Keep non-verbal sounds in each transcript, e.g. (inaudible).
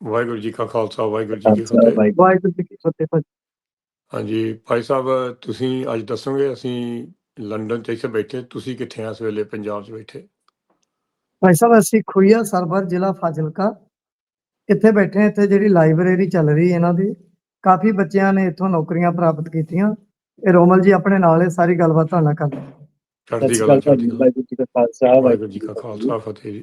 ਵਾਹਿਗੁਰੂ ਜੀ ਕਾ ਖਾਲਸਾ ਵਾਹਿਗੁਰੂ ਜੀ ਕੀ ਫਤਿਹ। ਵਾਹਿਗੁਰੂ ਜੀ ਕੀ ਫਤਿਹ ਭਾਜੀ। ਹਾਂਜੀ ਭਾਈ ਸਾਹਿਬ ਤੁਸੀਂ ਅੱਜ ਦੱਸੋਗੇ ਅਸੀਂ ਲੰਡਨ 'ਚ ਇੱਥੇ ਬੈਠੇ ਤੁਸੀਂ ਕਿੱਥੇ ਆ ਇਸ ਵੇਲੇ ਪੰਜਾਬ 'ਚ ਬੈਠੇ? ਭਾਈ ਸਾਹਿਬ ਅਸੀਂ ਖੁਈਆ ਸਰਵਰ ਜ਼ਿਲ੍ਹਾ ਫਾਜ਼ਿਲਕਾ ਇੱਥੇ ਬੈਠੇ ਇੱਥੇ ਜਿਹੜੀ ਲਾਇਬ੍ਰੇਰੀ ਚੱਲ ਰਹੀ ਹੈ ਇਹਨਾਂ ਦੀ ਕਾਫੀ ਬੱਚਿਆਂ ਨੇ ਇੱਥੋਂ ਨੌਕਰੀਆਂ ਪ੍ਰਾਪਤ ਕੀਤੀਆਂ। ਇਹ ਰੋਮਲ ਜੀ ਆਪਣੇ ਨਾਲ ਹੈ ਸਾਰੀ ਗੱਲਬਾਤ ਤੁਹਾਡੇ ਨਾਲ ਕਰਦੇ ਚੜ੍ਹਦੀ ਸਤਿ ਕਲਾ ਸ਼੍ਰੀ ਅਕਾਲ ਚੜ੍ਹਦੀ ਕਲਾ। ਵਾਹਿਗੁਰੂ ਜੀ ਕਾ ਖਾਲਸਾ ਵਾਹਿਗੁਰੂ ਜੀ ਕਾ ਖਾਲਸਾ। ਫਤਿਹ ਜੀ।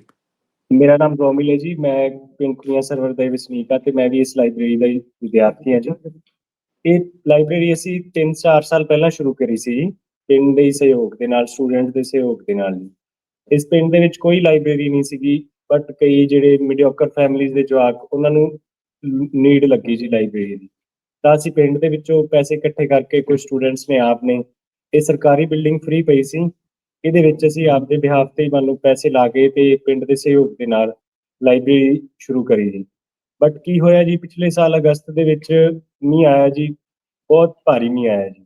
ਮੇਰਾ ਨਾਮ ਰੋਮਿਲ ਹੈ ਜੀ, ਮੈਂ ਪਿੰਡ ਕੁਈਆਂ ਸਰਵਰ ਦਾ ਵਸਨੀਕ ਹਾਂ ਤੇ ਮੈਂ ਵੀ ਇਸ ਲਾਇਬ੍ਰੇਰੀ ਦਾ ਹੀ ਵਿਦਿਆਰਥੀ ਹਾਂ ਜੀ। ਇਹ ਲਾਇਬ੍ਰੇਰੀ ਅਸੀਂ 3-4 ਸਾਲ ਪਹਿਲਾਂ ਸ਼ੁਰੂ ਕਰੀ ਸੀ ਜੀ, ਪਿੰਡ ਦੇ ਸਹਿਯੋਗ ਦੇ ਨਾਲ, ਸਟੂਡੈਂਟ ਦੇ ਸਹਿਯੋਗ ਦੇ ਨਾਲ ਜੀ। ਇਸ ਪਿੰਡ ਦੇ ਵਿੱਚ ਕੋਈ ਲਾਇਬ੍ਰੇਰੀ ਨਹੀਂ ਸੀਗੀ ਬਟ ਕਈ ਜਿਹੜੇ ਮੀਡੀਓਕਰ ਫੈਮਿਲੀਜ਼ ਦੇ ਜਵਾਕ, ਉਹਨਾਂ ਨੂੰ ਨੀਡ ਲੱਗੀ ਜੀ ਲਾਇਬ੍ਰੇਰੀ ਦੀ। ਤਾਂ ਅਸੀਂ ਪਿੰਡ ਦੇ ਵਿੱਚੋਂ ਪੈਸੇ ਇਕੱਠੇ ਕਰਕੇ ਕੁਝ ਸਟੂਡੈਂਟਸ ਨੇ ਆਪ ਨੇ, ਇਹ ਸਰਕਾਰੀ ਬਿਲਡਿੰਗ ਫ੍ਰੀ ਪਈ ਸੀ। ਇਹਦੇ ਵਿੱਚ ਅਸੀਂ ਆਪਦੇ ਬਿਹਾਫ ਤੇ ਮੰਨ ਲਓ ਪੈਸੇ ਲਾ ਕੇ ਤੇ ਪਿੰਡ ਦੇ ਸਹਿਯੋਗ ਦੇ ਨਾਲ ਲਾਇਬ੍ਰੇਰੀ ਸ਼ੁਰੂ ਕਰੀ ਜੀ। ਬਟ ਕੀ ਹੋਇਆ ਜੀ, ਪਿਛਲੇ ਸਾਲ ਅਗਸਤ ਦੇ ਵਿੱਚ ਮੀਂਹ ਆਇਆ ਜੀ, ਬਹੁਤ ਭਾਰੀ ਮੀਂਹ ਆਇਆ ਜੀ।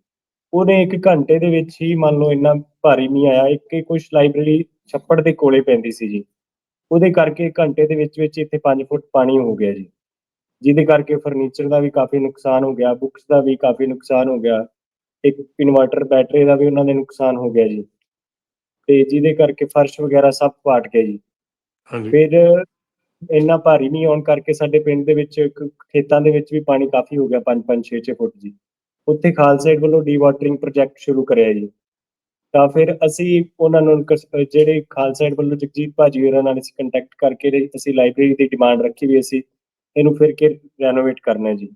ਉਹਨੇ ਇੱਕ ਘੰਟੇ ਦੇ ਵਿੱਚ ਹੀ ਮੰਨ ਲਓ ਇੰਨਾ ਭਾਰੀ ਮੀਂਹ ਆਇਆ, ਇੱਕ ਹੀ ਕੁਝ ਲਾਇਬ੍ਰੇਰੀ ਛੱਪੜ ਦੇ ਕੋਲੇ ਪੈਂਦੀ ਸੀ ਜੀ। ਉਹਦੇ ਕਰਕੇ ਘੰਟੇ ਦੇ ਵਿੱਚ ਵਿੱਚ ਇੱਥੇ 5 ਫੁੱਟ ਪਾਣੀ ਹੋ ਗਿਆ ਜੀ। ਜਿਹਦੇ ਕਰਕੇ ਫਰਨੀਚਰ ਦਾ ਵੀ ਕਾਫੀ ਨੁਕਸਾਨ ਹੋ ਗਿਆ ਬੁੱਕਸ ਦਾ ਵੀ ਕਾਫੀ ਨੁਕਸਾਨ ਹੋ ਗਿਆ, ਇੱਕ ਇਨਵਰਟਰ ਬੈਟਰੀ ਦਾ ਵੀ ਉਹਨਾਂ ਦੇ ਨੁਕਸਾਨ ਹੋ ਗਿਆ ਜੀ। ਤੇ ਜਿਹਦੇ ਕਰਕੇ ਫਰਸ਼ ਵਗੈਰਾ ਸਭ ਪਾਟ ਗਿਆ ਜੀ। ਹਾਂਜੀ। ਫਿਰ ਇੰਨਾ ਭਾਰੀ ਮੀਂਹ ਆਉਣ ਕਰਕੇ ਸਾਡੇ ਪਿੰਡ ਦੇ ਵਿੱਚ ਇੱਕ ਖੇਤਾਂ ਦੇ ਵਿੱਚ ਵੀ ਪਾਣੀ ਕਾਫੀ ਹੋ ਗਿਆ 5-5 6-6 ਫੁੱਟ ਜੀ। ਉੱਥੇ ਖਾਲਸਾ ਏਡ ਵੱਲੋਂ ਡੀਵਾਟਰਿੰਗ ਪ੍ਰੋਜੈਕਟ ਸ਼ੁਰੂ ਕਰਿਆ ਜੀ। ਤਾਂ ਫਿਰ ਅਸੀਂ ਉਹਨਾਂ ਨੂੰ ਕਸ- ਅਹ ਜਿਹੜੇ ਖਾਲਸਾ ਏਡ ਵੱਲੋਂ ਜਗਜੀਤ ਭਾਜੀ ਹੋਰਾਂ ਨਾਲ ਅਸੀਂ ਕੰਟੈਕਟ ਕਰਕੇ ਤੇ ਅਸੀਂ ਲਾਇਬ੍ਰੇਰੀ ਦੀ ਡਿਮਾਂਡ ਰੱਖੀ ਵੀ ਅਸੀਂ ਇਹਨੂੰ ਫਿਰ ਕੇ ਰੈਨੋਵੇਟ ਕਰਨਾ ਹੈ ਜੀ।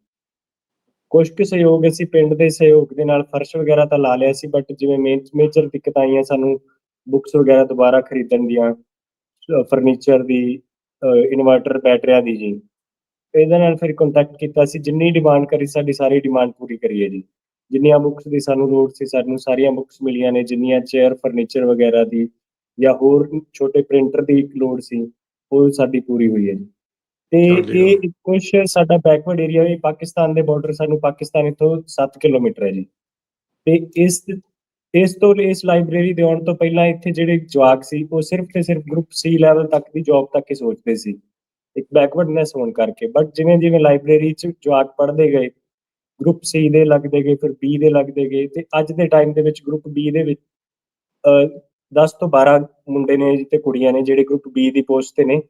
ਕੁਝ ਕੁ ਸਹਿਯੋਗ ਅਸੀਂ ਪਿੰਡ ਦੇ ਸਹਿਯੋਗ ਦੇ ਨਾਲ ਫਰਸ਼ ਵਗੈਰਾ ਤਾਂ ਲਾ ਲਿਆ ਸੀ ਬਟ ਜਿਵੇਂ ਮੇਜਰ ਦਿੱਕਤਾਂ ਆਈਆਂ ਸਾਨੂੰ ਬੁੱਕਸ ਵਗੈਰਾ ਦੁਬਾਰਾ ਖਰੀਦਣ ਦੀਆਂ ਫਰਨੀਚਰ ਦੀ ਇਨਵਰਟਰ ਬੈਟਰੀਆਂ ਦੀ ਜੀ। ਇਹਦੇ ਨਾਲ ਫਿਰ ਕੰਟੈਕਟ ਕੀਤਾ ਸੀ ਜਿੰਨੀ ਡਿਮਾਂਡ ਕਰੀ ਸਾਡੀ ਸਾਰੀ ਡਿਮਾਂਡ ਪੂਰੀ ਕਰੀਏ ਜੀ। ਜਿੰਨੀਆਂ ਬੁੱਕਸ ਦੀ ਸਾਨੂੰ ਲੋੜ ਸੀ ਸਾਨੂੰ ਸਾਰੀਆਂ ਬੁੱਕਸ ਮਿਲੀਆਂ ਨੇ ਜਿੰਨੀਆਂ ਚੇਅਰ ਫਰਨੀਚਰ ਵਗੈਰਾ ਦੀ ਜਾਂ ਹੋਰ ਛੋਟੇ ਪ੍ਰਿੰਟਰ ਦੀ ਲੋੜ ਸੀ ਉਹ ਸਾਡੀ ਪੂਰੀ ਹੋਈ ਹੈ ਜੀ। ਤੇ ਇਹ ਕੁਝ ਸਾਡਾ ਬੈਕਵਰਡ ਏਰੀਆ ਵੀ ਪਾਕਿਸਤਾਨ ਦੇ ਬਾਰਡਰ ਸਾਨੂੰ ਪਾਕਿਸਤਾਨ ਤੋਂ 7 ਕਿਲੋਮੀਟਰ ਹੈ ਜੀ। ਤੇ ਇਸ ਇਸ ਤੋਂ ਇਸ ਲਾਇਬ੍ਰੇਰੀ ਦੇ ਆਉਣ ਤੋਂ ਪਹਿਲਾਂ ਇੱਥੇ ਜਿਹੜੇ ਜਵਾਕ ਸੀ, ਉਹ ਸਿਰਫ ਤੇ ਸਿਰਫ ਗਰੁੱਪ ਸੀ ਲੈਵਲ ਤੱਕ ਦੀ ਜੌਬ ਤੱਕ ਹੀ ਸੋਚਦੇ ਸੀ। ਇੱਕ ਬੈਕਵਰਡਨੈਸ ਹੋਣ ਕਰਕੇ। ਬਟ ਜਿਵੇਂ ਜਿਵੇਂ ਲਾਇਬ੍ਰੇਰੀ ਚ ਜਵਾਕ ਪੜ੍ਹਦੇ ਗਏ ਗਰੁੱਪ ਸੀ ਦੇ ਲੱਗਦੇ ਗਏ, ਫਿਰ ਬੀ ਦੇ ਲੱਗਦੇ ਗਏ ਤੇ ਅੱਜ ਦੇ ਟਾਈਮ ਦੇ ਵਿੱਚ ਗਰੁੱਪ ਬੀ ਦੇ ਵਿੱਚ, ਅਹ 10 ਤੋਂ 12 ਮੁੰਡੇ ਨੇ ਤੇ ਕੁੜੀਆਂ ਨੇ ਜਿਹੜੇ ਗਰੁੱਪ ਬੀ ਦੀ ਪੋਸਟ ਤੇ ਨੇ।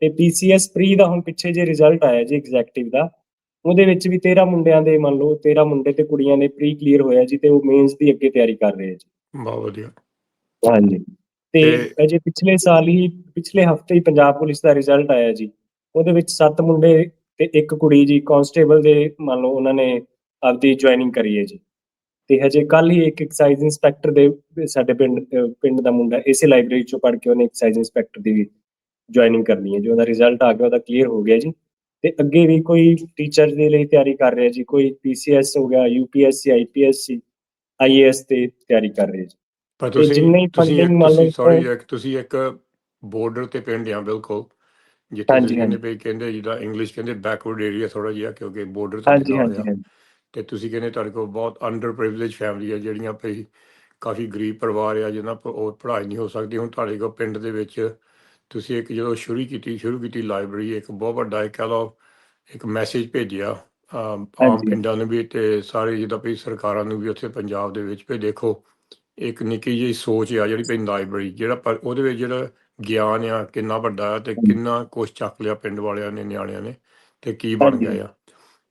ਤੇ ਪੀਸੀਐਸ ਪ੍ਰੀ ਦਾ ਹੁਣ ਪਿੱਛੇ ਜੇ ਰਿਜ਼ਲਟ ਆਇਆ ਜੀ ਐਗਜ਼ੈਕਟਿਵ ਦਾ ਉਹਦੇ ਵਿੱਚ ਵੀ 13 ਮੁੰਡਿਆਂ ਦੇ ਮੰਨ ਲਓ 13 ਮੁੰਡੇ ਤੇ ਕੁੜੀਆਂ ਨੇ ਪ੍ਰੀ ਕਲੀਅਰ ਹੋਇਆ ਜੀ ਤੇ ਉਹ ਮੇਨਸ ਦੀ ਅੱਗੇ ਤਿਆਰੀ ਕਰ ਰਹੇ ਜੀ। ਬਹੁਤ ਵਧੀਆ। ਹਾਂਜੀ। ਤੇ ਤੇ- ਅਜੇ ਪਿਛਲੇ ਸਾਲ ਹੀ ਪਿਛਲੇ ਹਫ਼ਤੇ ਹੀ ਪੰਜਾਬ ਪੁਲਿਸ ਦਾ ਰਿਜ਼ਲਟ ਆਇਆ ਜੀ। ਉਹਦੇ ਵਿੱਚ 7 ਮੁੰਡੇ ਤੇ ਇੱਕ ਕੁੜੀ ਜੀ ਕਾਂਸਟੇਬਲ ਦੇ ਮੰਨ ਲਓ ਉਹਨਾਂ ਨੇ ਆਪਦੀ ਜੁਆਇਨਿੰਗ ਕਰੀ ਹੈ ਜੀ। ਤੇ ਹਜੇ ਕੱਲ ਹੀ ਇੱਕ ਐਕਸਾਈਜ਼ ਇੰਸਪੈਕਟਰ ਦੇ ਸਾਡੇ ਪਿੰਡ ਪਿੰਡ ਦਾ ਮੁੰਡਾ ਇਸੇ ਲਾਇਬ੍ਰੇਰੀ ਚੋਂ ਪੜ੍ਹ ਕੇ ਉਹਨੇ ਐਕਸਾਈਜ਼ ਇੰਸਪੈਕਟਰ ਦੀ ਜੁਆਇਨਿੰਗ ਕਰਨੀ ਹੈ ਜੀ। ਉਹਦਾ ਰਿਜ਼ਲਟ ਆ ਗਿਆ ਉਹਦਾ ਕਲੀਅਰ ਹੋ ਗਿਆ ਜੀ। ਤੇ ਅੱਗੇ ਵੀ ਕੋਈ ਟੀਚਰ ਦੇ ਲਈ ਤਿਆਰੀ ਕਰ ਰਿਹਾ ਜੀ ਕੋਈ ਪੀਸੀਐਸ ਹੋ ਗਿਆ ਯੂਪੀਐਸਸੀ ਆਈਪੀਐਸਸੀ ਆਈਏਐਸ ਤੇ ਤਿਆਰੀ ਕਰ ਰਿਹਾ ਜੀ। ਪਰ ਤੁਸੀਂ ਜਿੰਨੇ funding ਮੰਨ ਸੌਰੀ ਤੁਸੀਂ ਇੱਕ ਬਾਰਡਰ ਤੇ ਪਿੰਡ ਆ ਬਿਲਕੁਲ। ਜਿੱਥੇ ਕਹਿੰਦੇ। ਪਈ ਕਹਿੰਦੇ ਜਿਹਦਾ ਇੰਗਲਿਸ਼ ਕਹਿੰਦੇ ਬੈਕਵਰਡ ਏਰੀਆ ਥੋੜਾ ਜਿਹਾ ਕਿਉਂਕਿ ਬਾਰਡਰ ਤੇ ਹਾਂਜੀ ਹਾਂਜੀ ਤੇ ਤੁਸੀਂ ਕਹਿੰਦੇ ਤੁਹਾਡੇ ਕੋਲ ਬਹੁਤ ਅੰਡਰ ਪ੍ਰਿਵਿਲੇਜ ਫੈਮਿਲੀ ਆ ਜਿਹੜੀਆਂ ਭਈ ਕਾਫੀ ਗਰੀਬ ਪਰਿਵਾਰ ਆ ਜਿਹਨਾਂ ਕੋਲ ਉਹ ਪੜ੍ਹਾਈ ਨਹੀਂ ਹੋ ਸਕਦੀ। ਹੁਣ ਤੁਹਾਡੇ ਕੋਲ ਪਿੰਡ ਦੇ ਵਿੱਚ ਤੁਸੀਂ ਇੱਕ ਜਦੋਂ ਸ਼ੁਰੂ ਕੀਤੀ ਸ਼ੁਰੂ ਕੀਤੀ ਲਾਇਬ੍ਰੇਰੀ ਇੱਕ ਬਹੁਤ ਵੱਡਾ ਇੱਕ ਕਹ ਲਓ ਇੱਕ ਮੈਸੇਜ ਭੇਜਿਆ ਆਮ। ਪਿੰਡਾਂ ਨੂੰ ਵੀ ਤੇ ਸਾਰੇ ਜਿੱਦਾਂ ਭਈ ਸਰਕਾਰਾਂ ਨੂੰ ਵੀ ਉੱਥੇ ਪੰਜਾਬ ਦੇ ਵਿੱਚ ਭਈ ਦੇਖੋ ਇੱਕ ਨਿੱਕੀ ਜਿਹੀ ਸੋਚ ਆ ਜਿਹੜੀ ਭਈ ਲਾਇਬ੍ਰੇਰੀ ਜਿਹੜਾ ਪਰ ਉਹਦੇ ਵਿੱਚ ਜਿਹੜਾ ਗਿਆਨ ਆ ਕਿੰਨਾ ਵੱਡਾ ਆ ਤੇ ਕਿੰਨਾ ਕੁਛ ਚੱਕ ਲਿਆ ਪਿੰਡ ਵਾਲਿਆਂ ਨੇ ਨਿਆਣਿਆਂ ਨੇ ਤੇ ਕੀ ਬਣ। ਗਿਆ ਆ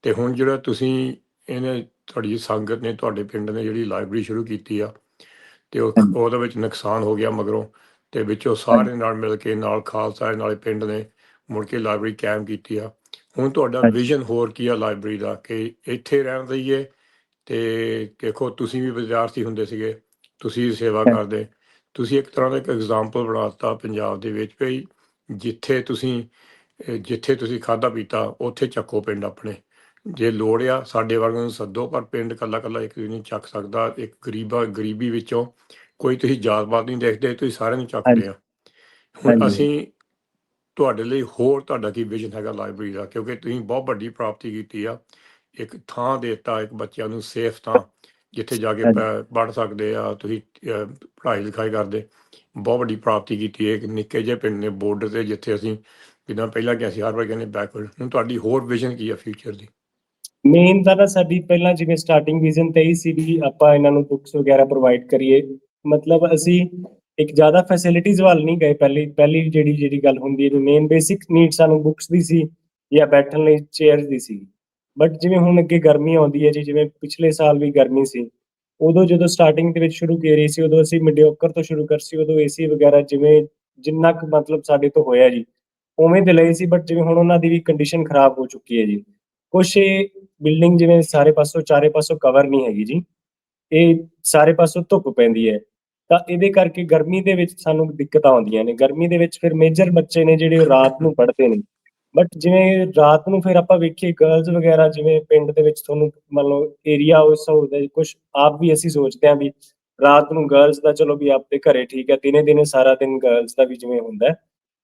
ਤੇ ਹੁਣ ਜਿਹੜਾ ਤੁਸੀਂ ਇਹਨੇ ਤੁਹਾਡੀ ਸੰਗਤ ਨੇ ਤੁਹਾਡੇ ਪਿੰਡ ਨੇ ਜਿਹੜੀ ਲਾਇਬ੍ਰੇਰੀ ਸ਼ੁਰੂ ਕੀਤੀ ਆ ਤੇ। ਉਹਦੇ ਵਿੱਚ ਨੁਕਸਾਨ ਹੋ ਗਿਆ ਮਗਰੋਂ ਤੇ ਵਿੱਚੋਂ ਸਾਰੇ ਨਾਲ ਮਿਲ ਕੇ ਨਾਲ ਖਾਲਸਾ ਨਾਲੇ ਪਿੰਡ ਨੇ ਮੁੜ ਕੇ ਲਾਇਬ੍ਰੇਰੀ ਕਾਇਮ ਕੀਤੀ ਆ। ਹੁਣ ਤੁਹਾਡਾ। ਵਿਜ਼ਨ ਹੋਰ ਕੀ ਆ ਲਾਇਬ੍ਰੇਰੀ ਦਾ? ਕਿ ਇੱਥੇ ਰਹਿਣ ਦਈਏ ਤੇ ਦੇਖੋ ਤੁਸੀਂ ਵੀ ਵਿਦਿਆਰਥੀ ਹੁੰਦੇ ਸੀਗੇ ਤੁਸੀਂ ਸੇਵਾ। ਕਰਦੇ। ਤੁਸੀਂ ਇੱਕ ਤਰ੍ਹਾਂ ਦਾ ਇੱਕ ਐਗਜ਼ਾਮਪਲ ਬਣਾਤਾ ਪੰਜਾਬ ਦੇ ਵਿੱਚ ਭਈ ਜਿੱਥੇ ਤੁਸੀਂ ਜਿੱਥੇ ਤੁਸੀਂ ਖਾਦਾ ਪੀਤਾ ਉੱਥੇ ਚੱਕੋ ਪਿੰਡ ਆਪਣੇ। ਜੇ ਲੋੜ ਆ ਸਾਡੇ ਵਰਗਿਆਂ ਨੂੰ ਸੱਦੋ ਪਰ ਪਿੰਡ ਕੱਲਾ ਕੱਲਾ ਇੱਕ ਨਹੀਂ ਚੱਕ ਸਕਦਾ। ਇੱਕ ਗਰੀਬਾ ਗਰੀਬੀ ਵਿੱਚੋਂ ਕੋਈ ਤੁਸੀਂ ਜਾਤ-ਪਾਤ ਨਹੀਂ ਦੇਖਦੇ ਤੁਸੀਂ ਸਾਰਿਆਂ ਨੂੰ ਚੱਕਦੇ ਆ। ਹੁਣ। ਅਸੀਂ ਤੁਹਾਡੇ ਲਈ ਹੋਰ ਤੁਹਾਡਾ ਕੀ ਵਿਜ਼ਨ ਹੈਗਾ ਲਾਇਬ੍ਰੇਰੀ ਦਾ? ਕਿਉਂਕਿ ਤੁਸੀਂ ਬਹੁਤ ਵੱਡੀ ਪ੍ਰਾਪਤੀ ਕੀਤੀ ਆ। ਇੱਕ ਥਾਂ ਦੇਤਾ ਇੱਕ ਬੱਚਿਆਂ ਨੂੰ ਸੇਫ ਥਾਂ ਜਿੱਥੇ ਜਾ ਕੇ। ਪੜ੍ਹ ਸਕਦੇ ਆ ਤੁਸੀਂ ਪੜ੍ਹਾਈ ਲਿਖਾਈ ਕਰਦੇ। ਬਹੁਤ ਵੱਡੀ ਪ੍ਰਾਪਤੀ ਕੀਤੀ ਹੈ। ਇੱਕ ਨਿੱਕੇ ਜਿਹੇ ਪਿੰਡ ਨੇ ਬਾਰਡਰ ਤੇ ਜਿੱਥੇ ਅਸੀਂ ਜਿੱਦਾਂ ਪਹਿਲਾਂ ਕਿ ਅਸੀਂ ਹਰ ਵਾਰ ਕਹਿੰਦੇ ਬੈਕਵਰਡ ਹੁਣ ਤੁਹਾਡੀ ਹੋਰ ਵਿਜ਼ਨ ਕੀ ਹੈ ਫਿਊਚਰ ਦੀ? ਮੇਨ ਤਾਂ ਸਾਡੀ ਪਹਿਲਾਂ ਜਿਵੇਂ ਸਟਾਰਟਿੰਗ ਵਿਜ਼ਨ ਤੇ ਹੀ ਸੀ ਵੀ ਆਪਾਂ ਇਹਨਾਂ ਨੂੰ ਬੁੱਕਸ ਵਗੈਰਾ ਪ੍ਰੋਵਾਈਡ ਕਰੀਏ। ਮਤਲਬ ਅਸੀਂ ਇੱਕ ਜ਼ਿਆਦਾ ਫੈਸਿਲਿਟੀਜ਼ ਵੱਲ ਨਹੀਂ ਗਏ। ਪਹਿਲੀ ਪਹਿਲੀ ਜਿਹੜੀ ਜਿਹੜੀ ਗੱਲ ਹੁੰਦੀ ਹੈ ਮੇਨ ਬੇਸਿਕ ਨੀਡ ਸਾਨੂੰ ਬੁੱਕਸ ਦੀ ਸੀ ਜਾਂ ਬੈਠਣ ਲਈ ਚੇਅਰਸ ਦੀ ਸੀ। ਬਟ ਜਿਵੇਂ ਹੁਣ ਅੱਗੇ ਗਰਮੀ ਆਉਂਦੀ ਹੈ ਜੀ, ਜਿਵੇਂ ਪਿਛਲੇ ਸਾਲ ਵੀ ਗਰਮੀ ਸੀ, ਉਦੋਂ ਜਦੋਂ ਸਟਾਰਟਿੰਗ ਦੇ ਵਿੱਚ ਸ਼ੁਰੂ ਕੀਤੀ ਸੀ, ਉਦੋਂ ਅਸੀਂ ਮੀਡੀਓਕਰ ਤੋਂ ਸ਼ੁਰੂ ਕਰ ਸੀ, ਉਦੋਂ ਏਸੀ ਵਗੈਰਾ ਜਿਵੇਂ ਜਿੰਨਾ ਕੁ ਮਤਲਬ ਸਾਡੇ ਤੋਂ ਹੋਇਆ ਜੀ, ਉਵੇਂ ਦੇ ਲਏ ਸੀ ਬਟ ਜਿਵੇਂ ਹੁਣ ਉਹਨਾਂ ਦੀ ਵੀ ਕੰਡੀਸ਼ਨ ਖਰਾਬ ਹੋ ਚੁੱਕੀ ਹੈ ਜੀ। ਕੁਛ ਬਿਲਡਿੰਗ ਜਿਵੇਂ ਸਾਰੇ ਪਾਸੋਂ, ਚਾਰੇ ਪਾਸੋਂ ਕਵਰ ਨਹੀਂ ਹੈਗੀ ਜੀ, ਇਹ ਸਾਰੇ ਪਾਸੋਂ ਧੁੱਪ ਪੈਂਦੀ ਹੈ। ਤਾਂ ਇਹਦੇ ਕਰਕੇ ਗਰਮੀ ਦੇ ਵਿੱਚ ਸਾਨੂੰ ਦਿੱਕਤਾਂ ਆਉਂਦੀਆਂ ਨੇ। ਗਰਮੀ ਦੇ ਵਿੱਚ ਫਿਰ ਮੇਜਰ ਬੱਚੇ ਨੇ ਜਿਹੜੇ ਉਹ ਰਾਤ ਨੂੰ ਪੜ੍ਹਦੇ ਨੇ। ਬਟ ਜਿਵੇਂ ਰਾਤ ਨੂੰ ਫਿਰ ਆਪਾਂ ਵੇਖੀਏ ਗਰਲਸ ਵਗੈਰਾ ਜਿਵੇਂ ਪਿੰਡ ਦੇ ਵਿੱਚ ਤੁਹਾਨੂੰ ਮੰਨ ਲਓ ਏਰੀਆ ਉਸ ਹੁੰਦਾ ਕੁਝ ਆਪ ਵੀ ਅਸੀਂ ਸੋਚਦੇ ਹਾਂ ਵੀ ਰਾਤ ਨੂੰ ਗਰਲਸ ਦਾ ਚਲੋ ਵੀ ਆਪਦੇ ਘਰੇ ਠੀਕ ਹੈ, ਦਿਨੇ ਦਿਨੇ ਸਾਰਾ ਦਿਨ ਗਰਲਸ ਦਾ ਵੀ ਜਿਵੇਂ ਹੁੰਦਾ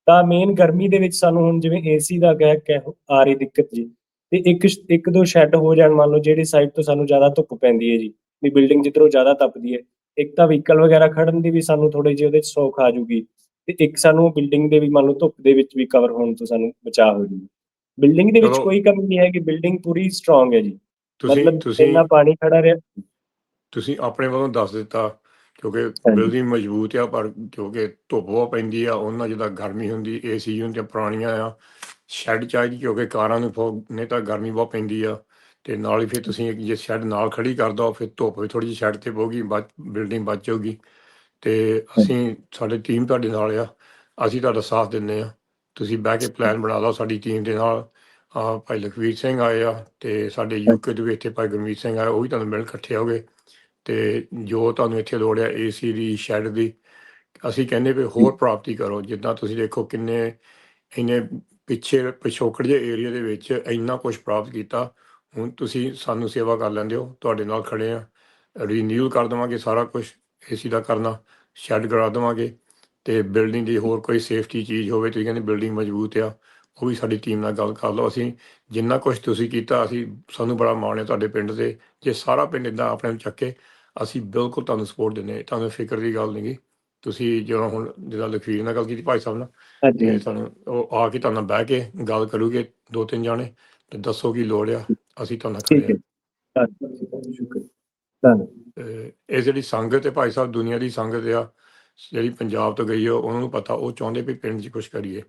ਤਾਂ ਮੇਨ ਗਰਮੀ ਦੇ ਵਿੱਚ ਸਾਨੂੰ ਹੁਣ ਜਿਵੇਂ ਏਸੀ ਦਾ ਕਹਿ ਕਹਿ ਆ ਰਹੀ ਦਿੱਕਤ ਜੀ। ਤੇ ਇੱਕ ਇੱਕ ਦੋ ਸ਼ੈੱਡ ਹੋ ਜਾਣ ਮੰਨ ਲਓ, ਜਿਹੜੀ ਸਾਈਡ ਤੋਂ ਸਾਨੂੰ ਜ਼ਿਆਦਾ ਧੁੱਪ ਪੈਂਦੀ ਹੈ ਜੀ। ਵੀ ਬਿਲਡਿੰਗ ਜਿੱਧਰੋਂ ਜ਼ਿਆਦਾ ਤਪਦੀ ਹੈ। ਇੱਕ ਤਾਂ ਵਹੀਕਲ ਵਗੈਰਾ ਖੜਨ ਦੀ ਵੀ ਸਾਨੂੰ ਥੋੜੀ ਜਿਹੀ ਉਹਦੇ 'ਚ ਸੌਖ ਆ ਜੂਗੀ ਤੇ ਇੱਕ ਸਾਨੂੰ ਬਿਲਡਿੰਗ ਦੇ ਵੀ ਮੰਨ ਲਓ ਧੁੱਪ ਦੇ ਵਿੱਚ ਵੀ ਕਵਰ ਹੋਣ ਤੋਂ ਸਾਨੂੰ ਬਚਾਅ ਹੋ ਜੂਗਾ। ਬਿਲਡਿੰਗ ਦੇ ਵਿੱਚ ਚਲੋ। ਕੋਈ ਕਮੀ ਨਹੀਂ ਹੈ ਕਿ ਬਿਲਡਿੰਗ ਪੂਰੀ ਸਟਰੋਂਗ ਹੈ ਜੀ। ਤੁਸੀਂ ਮਤਲਬ ਤੁਸੀਂ ਇੰਨਾ ਪਾਣੀ ਖੜਾ ਰਿਹਾ। ਤੁਸੀਂ ਆਪਣੇ ਵੱਲੋਂ ਦੱਸ ਦਿੱਤਾ ਕਿਉਂਕਿ ਬਿਲਡਿੰਗ ਮਜ਼ਬੂਤ ਆ ਪਰ ਕਿਉਂਕਿ ਧੁੱਪ ਬਹੁਤ ਪੈਂਦੀ ਆ ਉਹਨਾਂ ਜਿੱਦਾਂ ਗਰਮੀ ਹੁੰਦੀ ਏਸੀ ਹੁੰਦੀਆਂ ਪੁਰਾਣੀਆਂ ਆ ਸ਼ੈੱਡ ਚਾਹੀਦੀ ਕਿਉਂਕਿ ਕਾਰਾਂ ਨੂੰ ਫੋਗ ਨਹੀਂ ਤਾਂ ਗਰਮੀ ਬਹੁਤ ਪੈਂਦੀ ਆ। ਤੇ ਨਾਲ ਹੀ ਫਿਰ ਤੁਸੀਂ ਇੱਕ ਜੇ ਸ਼ੈੱਡ ਨਾਲ ਖੜੀ ਕਰ ਦੋ, ਫਿਰ ਧੁੱਪ ਵੀ ਥੋੜੀ ਜਿਹੀ ਸ਼ੈੱਡ ਤੇ ਪਊਗੀ ਬਿਲਡਿੰਗ ਬਚ ਜਾਊਗੀ। ਤੇ ਅਸੀਂ, ਸਾਡੀ ਟੀਮ ਤੁਹਾਡੇ ਨਾਲ ਆ, ਅਸੀਂ ਤੁਹਾਡਾ ਸਾਥ ਦਿੰਦੇ ਆ। ਤੁਸੀਂ ਬਹਿ ਕੇ ਪਲਾਨ ਬਣਾ ਲਓ ਸਾਡੀ ਟੀਮ ਦੇ ਨਾਲ। ਆ ਭਾਈ ਲਖਵੀਰ ਸਿੰਘ ਆਏ ਆ ਤੇ ਸਾਡੇ ਯੂਕੇ ਦੇ ਵਿੱਚ ਇੱਥੇ ਭਾਈ ਗੁਰਮੀਤ ਸਿੰਘ ਆਏ, ਉਹ ਵੀ ਤੁਹਾਨੂੰ ਮਿਲ ਇਕੱਠੇ ਹੋਗੇ ਤੇ ਜੋ ਤੁਹਾਨੂੰ ਇੱਥੇ ਲੋੜ ਹੈ ਏਸੀ ਦੀ, ਸ਼ੈੱਡ ਦੀ, ਅਸੀਂ ਕਹਿੰਦੇ ਵੀ ਹੋਰ ਪ੍ਰਾਪਤੀ ਕਰੋ। ਜਿੱਦਾਂ ਤੁਸੀਂ ਦੇਖੋ ਕਿੰਨੇ ਇਹਨੇ ਪਿੱਛੇ ਪਿਛੋਕੜ ਜਿਹੇ ਏਰੀਆ ਦੇ ਵਿੱਚ ਇੰਨਾ ਕੁਝ ਪ੍ਰਾਪਤ ਕੀਤਾ। ਹੁਣ ਤੁਸੀਂ ਸਾਨੂੰ ਸੇਵਾ ਕਰ ਲੈਂਦੇ ਹੋ ਤੁਹਾਡੇ ਨਾਲ ਖੜੇ ਆ। ਰੀਨਿਊ ਕਰ ਦੇਵਾਂਗੇ ਸਾਰਾ ਕੁਝ ਏਸੀ ਦਾ ਕਰਨਾ ਸ਼ੈੱਡ ਕਰਾ ਦੇਵਾਂਗੇ ਤੇ ਬਿਲਡਿੰਗ ਦੀ ਹੋਰ ਕੋਈ ਸੇਫਟੀ ਚੀਜ਼ ਹੋਵੇ ਤੁਸੀਂ ਕਹਿੰਦੇ ਬਿਲਡਿੰਗ ਮਜ਼ਬੂਤ ਆ ਉਹ ਵੀ ਸਾਡੀ ਟੀਮ ਨਾਲ ਗੱਲ ਕਰ ਲਓ। ਅਸੀਂ ਜਿੰਨਾ ਕੁਝ ਤੁਸੀਂ ਕੀਤਾ ਅਸੀਂ ਸਾਨੂੰ ਬੜਾ ਮਾਣ ਹੈ ਤੁਹਾਡੇ ਪਿੰਡ ਤੇ ਜੇ ਸਾਰਾ ਪਿੰਡ ਇਦਾਂ ਆਪਣੇ ਨੂੰ ਚੱਕੇ ਅਸੀਂ ਬਿਲਕੁਲ ਤੁਹਾਨੂੰ ਸਪੋਰਟ ਦਿੰਦੇ ਤੁਹਾਨੂੰ ਫਿਕਰ ਦੀ ਗੱਲ ਨਹੀਂਗੀ। ਤੁਸੀਂ ਜਦੋਂ ਹੁਣ ਜਿਹੜਾ ਲਖਵੀਰ ਨਾਲ ਗੱਲ ਕੀਤੀ ਭਾਈ ਸਾਹਿਬ ਨਾਲ ਹਾਂਜੀ। ਤੇ ਤੁਹਾਨੂੰ ਉਹ ਆ ਕੇ ਤੁਹਾਨੂੰ ਬਹਿ ਕੇ ਗੱਲ ਕਰੂਗੇ ਦੋ ਤਿੰਨ ਜਾਣੇ ਤੇ ਦੱਸੋ ਕੀ ਲੋੜ ਆ। ਅਸੀਂ ਤੁਹਾਨੂੰ ਠੀਕ ਹੈ। ਧੰਨਵਾਦ ਸ਼ੁਕਰ ਧੰਨਵਾਦ ਇਹ ਜਿਹੜੀ ਸੰਗਤ ਹੈ ਭਾਈ ਸਾਹਿਬ ਦੁਨੀਆ ਦੀ ਸੰਗਤ ਆ ਜਿਹੜੀ ਪੰਜਾਬ ਤੋਂ ਗਈ ਆ ਉਹਨਾਂ ਨੂੰ ਪਤਾ ਉਹ ਚਾਹੁੰਦੇ ਵੀ ਪਿੰਡ 'ਚ ਕੁਝ ਕਰੀਏ।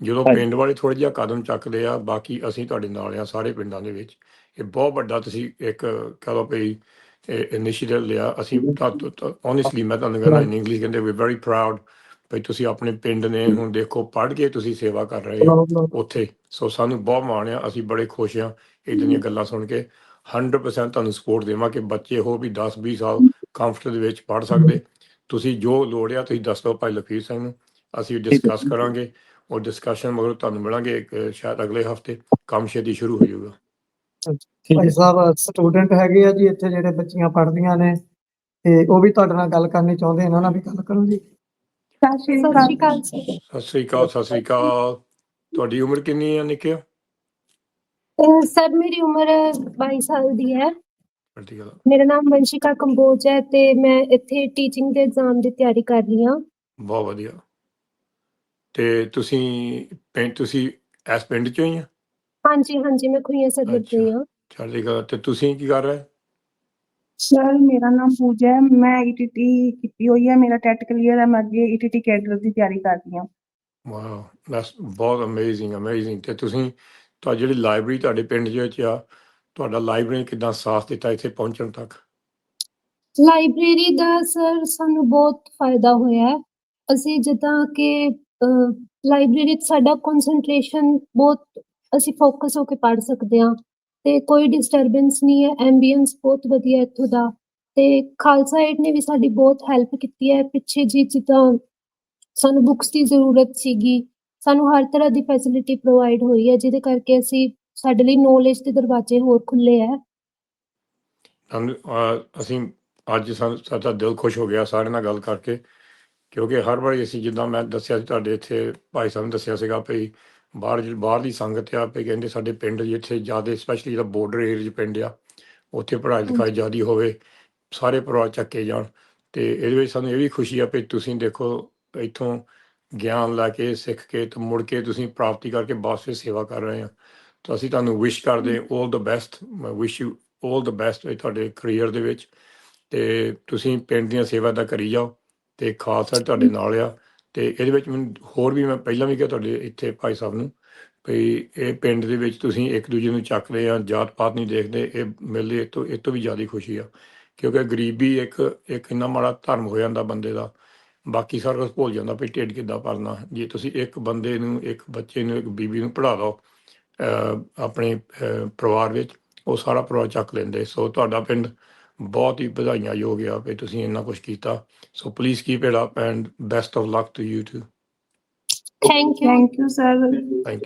ਜਦੋਂ ਹਾਂਜੀ। ਪਿੰਡ ਵਾਲੇ ਥੋੜੇ ਜਿਹਾ ਕਦਮ ਚੱਕਦੇ ਆ ਬਾਕੀ ਅਸੀਂ ਤੁਹਾਡੇ ਨਾਲ ਆ ਸਾਰੇ ਪਿੰਡਾਂ ਦੇ ਵਿੱਚ। ਇਹ ਬਹੁਤ ਵੱਡਾ ਤੁਸੀਂ ਇੱਕ ਕਹ ਲਓ ਵੀ ਇਨੀਸ਼ੀਏਟਿਵ ਲਿਆ। ਅਸੀਂ ਓਨੈਸਟਲੀ ਮੈਂ ਤੁਹਾਨੂੰ ਕਹਿੰਦਾ ਇਨ ਇੰਗਲਿਸ਼ ਕਹਿੰਦੇ ਵੀ ਵੈਰੀ ਪ੍ਰਾਊਡ ਵੀ ਤੁਸੀਂ ਆਪਣੇ ਪਿੰਡ ਨੇ ਹੁਣ ਦੇਖੋ ਪੜ੍ਹ ਕੇ ਤੁਸੀਂ ਸੇਵਾ ਕਰ ਰਹੇ ਹੋ। ਉੱਥੇ। ਸੋ ਸਾਨੂੰ ਬਹੁਤ ਮਾਣ ਆ ਅਸੀਂ ਬੜੇ ਖੁਸ਼ ਆ। ਇਦਾਂ ਦੀਆਂ ਗੱਲਾਂ ਸੁਣ ਕੇ 100% ਤੁਹਾਨੂੰ ਸਪੋਰਟ ਦੇਵਾਂ ਕਿ ਬੱਚੇ ਹੋ ਵੀ 10 20 ਸਾਲ ਕੰਫਰਟ ਦੇ ਵਿੱਚ ਪੜ ਸਕਦੇ। ਤੁਸੀਂ ਜੋ ਲੋੜ ਆ ਤੁਸੀਂ ਦੱਸ ਦਿਓ ਭਾਈ ਲਖੀਰ ਸਿੰਘ ਨੂੰ। ਅਸੀਂ ਡਿਸਕਸ ਕਰਾਂਗੇ। ਉਹ ਡਿਸਕਸ਼ਨ ਮਗਰ ਤੁਹਾਨੂੰ ਮਿਲਾਂਗੇ ਇੱਕ, ਸ਼ਾਇਦ ਅਗਲੇ ਹਫ਼ਤੇ। ਕੰਮ ਛੇਤੀ ਸ਼ੁਰੂ ਹੋ ਜਾਊਗਾ। ਠੀਕ ਭਾਈ ਹੈ ਸਾਹਿਬ ਸਟੂਡੈਂਟ ਹੈਗੇ ਆ ਜੀ ਇੱਥੇ ਜਿਹੜੇ ਬੱਚੀਆਂ ਪੜ੍ਹਦੀਆਂ ਨੇ। ਤੇ ਉਹ ਵੀ ਤੁਹਾਡੇ ਨਾਲ ਗੱਲ ਕਰਨੀ ਚਾਹੁੰਦੇ ਇਹਨਾਂ ਨਾਲ ਵੀ ਗੱਲ ਕਰੋ ਜੀ। ਸਤਿ ਸ਼੍ਰੀ ਅਕਾਲ। ਸਤਿ ਸ੍ਰੀ ਅਕਾਲ ਸਤਿ ਸ੍ਰੀ ਅਕਾਲ। ਤੁਹਾਡੀ ਉਮਰ ਕਿੰਨੀ ਹੈ ਨਿੱਕਿਆ ਸਰ ਮੇਰੀ ਉਮਰ 22 ਸਾਲ ਦੀ ਹੈ। ਗੱਲ ਮੇਰਾ ਨਾਮ ਵੰਸ਼ਿਕਾ ਕੰਬੋਜ ਹੈ ਤੇ ਮੈਂ ਇੱਥੇ ਟੀਚਿੰਗ ਦੇ ਐਗਜ਼ਾਮ ਦੀ ਤਿਆਰੀ ਕਰ ਰਹੀ ਹਾਂ। ਬਹੁਤ ਵਧੀਆ। ਤੇ ਤੁਸੀਂ ਪਿੰਡ ਤੁਸੀਂ ਇਸ ਪਿੰਡ ਚੋਂ ਹੀ ਆ? ਹਾਂਜੀ ਹਾਂਜੀ ਮੈਂ ਖੁਈਆ ਅੱਛਾ। ਤੋਂ ਹਾਂ ਚੜ੍ਹਦੀ ਕਲਾ। ਤੇ ਤੁਸੀਂ ਕੀ ਕਰ ਰਹੇ? ਸਰ ਮੇਰਾ ਨਾਮ ਪੂਜਾ ਹੈ। ਮੈਂ ਈਟੀਟੀ ਕੀਤੀ ਹੋਈ ਹੈ। ਮੇਰਾ ਟੈਟ ਕਲੀਅਰ ਹੈ। ਮੈਂ ਅੱਗੇ ਈਟੀਟੀ ਕੈਡਰ ਦੀ ਤਿਆਰੀ ਕਰ ਰਹੀ ਹਾਂ। ਵਾਓ ਦੈਟਸ ਬਹੁਤ ਅਮੇਜ਼ਿੰਗ ਅਮੇਜ਼ਿੰਗ ਤੇ ਤੁਸੀਂ ਤੁਹਾਡੀ ਜਿਹੜੀ ਲਾਇਬ੍ਰੇਰੀ ਤੁਹਾਡੇ ਪਿੰਡ ਦੇ ਵਿੱਚ ਆ, ਤੁਹਾਡਾ ਲਾਇਬ੍ਰੇਰੀ ਕਿਦਾਂ ਸਾਥ ਦਿੱਤਾ ਇੱਥੇ ਪਹੁੰਚਣ ਤੱਕ? ਲਾਇਬ੍ਰੇਰੀ ਦਾ ਸਰ ਸਾਨੂੰ ਬਹੁਤ ਫਾਇਦਾ ਹੋਇਆ। ਹੈ ਅਸੀਂ ਜਿੱਦਾਂ ਕਿ ਲਾਇਬ੍ਰੇਰੀ 'ਚ ਸਾਡਾ ਕਨਸੈਂਟਰੇਸ਼ਨ ਬਹੁਤ, ਅਸੀਂ ਫੋਕਸ ਹੋ ਕੇ ਪੜ੍ਹ ਸਕਦੇ ਹਾਂ। ਤੇ ਕੋਈ ਡਿਸਟਰਬੈਂਸ ਨਹੀਂ ਹੈ ਐਂਬੀਐਂਸ ਬਹੁਤ ਵਧੀਆ ਇੱਥੋਂ ਦਾ। ਤੇ ਖਾਲਸਾ ਏਡ ਨੇ ਵੀ ਸਾਡੀ ਬਹੁਤ ਹੈਲਪ ਕੀਤੀ ਹੈ। ਪਿੱਛੇ ਜੀ ਜਿੱਦਾਂ ਸਾਨੂੰ ਬੁੱਕਸ ਦੀ ਜ਼ਰੂਰਤ ਸੀਗੀ। ਸਾਨੂੰ ਹਰ ਤਰ੍ਹਾਂ ਦੀ ਫੈਸਿਲਿਟੀ ਪ੍ਰੋਵਾਈਡ ਹੋਈ ਹੈ ਜਿਹਦੇ ਕਰਕੇ ਅਸੀਂ ਸਾਡੇ ਲਈ ਨੌਲੇਜ ਦੇ ਦਰਵਾਜ਼ੇ ਹੋਰ ਖੁੱਲੇ ਹੈ। ਅਸੀਂ ਅੱਜ ਸਾਡਾ ਦਿਲ ਖੁਸ਼ ਹੋ ਗਿਆ ਸਾਰਿਆਂ ਨਾਲ ਗੱਲ ਕਰਕੇ ਕਿਉਂਕਿ ਹਰ ਵਾਰੀ ਅਸੀਂ ਜਿੱਦਾਂ ਮੈਂ ਦੱਸਿਆ ਸੀ ਤੁਹਾਡੇ ਇੱਥੇ ਭਾਈ ਸਾਹਿਬ ਨੇ ਦੱਸਿਆ ਸੀਗਾ ਭਈ ਬਾਹਰ ਜਿਹੜੀ ਬਾਹਰਲੀ ਸੰਗਤ ਆ ਭਈ ਕਹਿੰਦੇ ਸਾਡੇ ਪਿੰਡ ਜਿੱਥੇ ਜ਼ਿਆਦਾ ਸਪੈਸ਼ਲੀ ਜਿਹੜਾ ਬਾਰਡਰ ਏਰੀਆ ਪਿੰਡ ਆ ਉੱਥੇ ਪੜ੍ਹਾਈ ਲਿਖਾਈ ਜ਼ਿਆਦੀ ਹੋਵੇ ਸਾਰੇ ਪਰਿਵਾਰ ਚੱਕੇ ਜਾਣ। ਤੇ ਇਹਦੇ ਵਿੱਚ ਸਾਨੂੰ ਇਹ ਵੀ ਖੁਸ਼ੀ ਆ ਭਈ ਤੁਸੀਂ ਦੇਖੋ ਇੱਥੋਂ ਗਿਆਨ ਲੈ ਕੇ, ਸਿੱਖ ਕੇ ਤੇ ਮੁੜ ਕੇ ਤੁਸੀਂ ਪ੍ਰਾਪਤੀ ਕਰਕੇ ਵਾਪਸ ਸੇਵਾ ਕਰ ਰਹੇ ਆ। ਤਾਂ ਅਸੀਂ ਤੁਹਾਨੂੰ ਵਿਸ਼ ਕਰਦੇ 올 the best wish you 올 the best ਤੁਹਾਡੇ ਕੈਰੀਅਰ ਦੇ ਵਿੱਚ। ਤੇ ਤੁਸੀਂ ਪਿੰਡ ਦੀਆਂ ਸੇਵਾ ਦਾ ਕਰੀ ਜਾਓ ਤੇ ਖਾਲਸਾ ਤੁਹਾਡੇ ਨਾਲ ਆ। ਤੇ ਇਹਦੇ ਵਿੱਚ ਮੈਨੂੰ ਹੋਰ ਵੀ ਮੈਂ ਪਹਿਲਾਂ ਵੀ ਕਿਹਾ ਤੁਹਾਡੇ ਇੱਥੇ ਭਾਈ ਸਾਹਿਬ ਨੂੰ ਵੀ ਇਹ ਪਿੰਡ ਦੇ ਵਿੱਚ ਤੁਸੀਂ ਇੱਕ ਦੂਜੇ ਨੂੰ ਚੱਕਦੇ ਆ, ਜਾਤ ਪਾਤ ਨਹੀਂ ਦੇਖਦੇ, ਇਹ ਮਿਲਦੇ ਇਹ ਤੋਂ ਇਹ ਤੋਂ ਵੀ ਜ਼ਿਆਦਾ ਖੁਸ਼ੀ ਆ। ਕਿਉਂਕਿ ਗਰੀਬੀ ਇੱਕ ਇੱਕ ਇੰਨਾ ਮਾੜਾ ਧਰਮ ਹੋ ਜਾਂਦਾ ਬੰਦੇ ਦਾ। ਬਾਕੀ ਸਾਰਾ ਕੁਝ ਭੁੱਲ ਜਾਂਦਾ ਵੀ ਢਿੱਡ ਕਿੱਦਾਂ ਭਰਨਾ। ਜੇ ਤੁਸੀਂ ਇੱਕ ਬੰਦੇ ਨੂੰ ਇੱਕ ਬੱਚੇ ਨੂੰ ਇੱਕ ਬੀਬੀ ਨੂੰ ਦਿਓ ਅਹ ਆਪਣੇ ਪਰਿਵਾਰ ਵਿੱਚ ਉਹ ਸਾਰਾ ਪਰਿਵਾਰ ਚੱਕ ਲੈਂਦੇ। ਸੋ ਤੁਹਾਡਾ ਪਿੰਡ ਬਹੁਤ ਹੀ ਵਧਾਈਆਂ ਯੋਗ ਆ ਕਿ ਤੁਸੀਂ ਇੰਨਾ ਕੁਝ ਕੀਤਾ। So please keep it up and best of luck to you too thank you thank you sir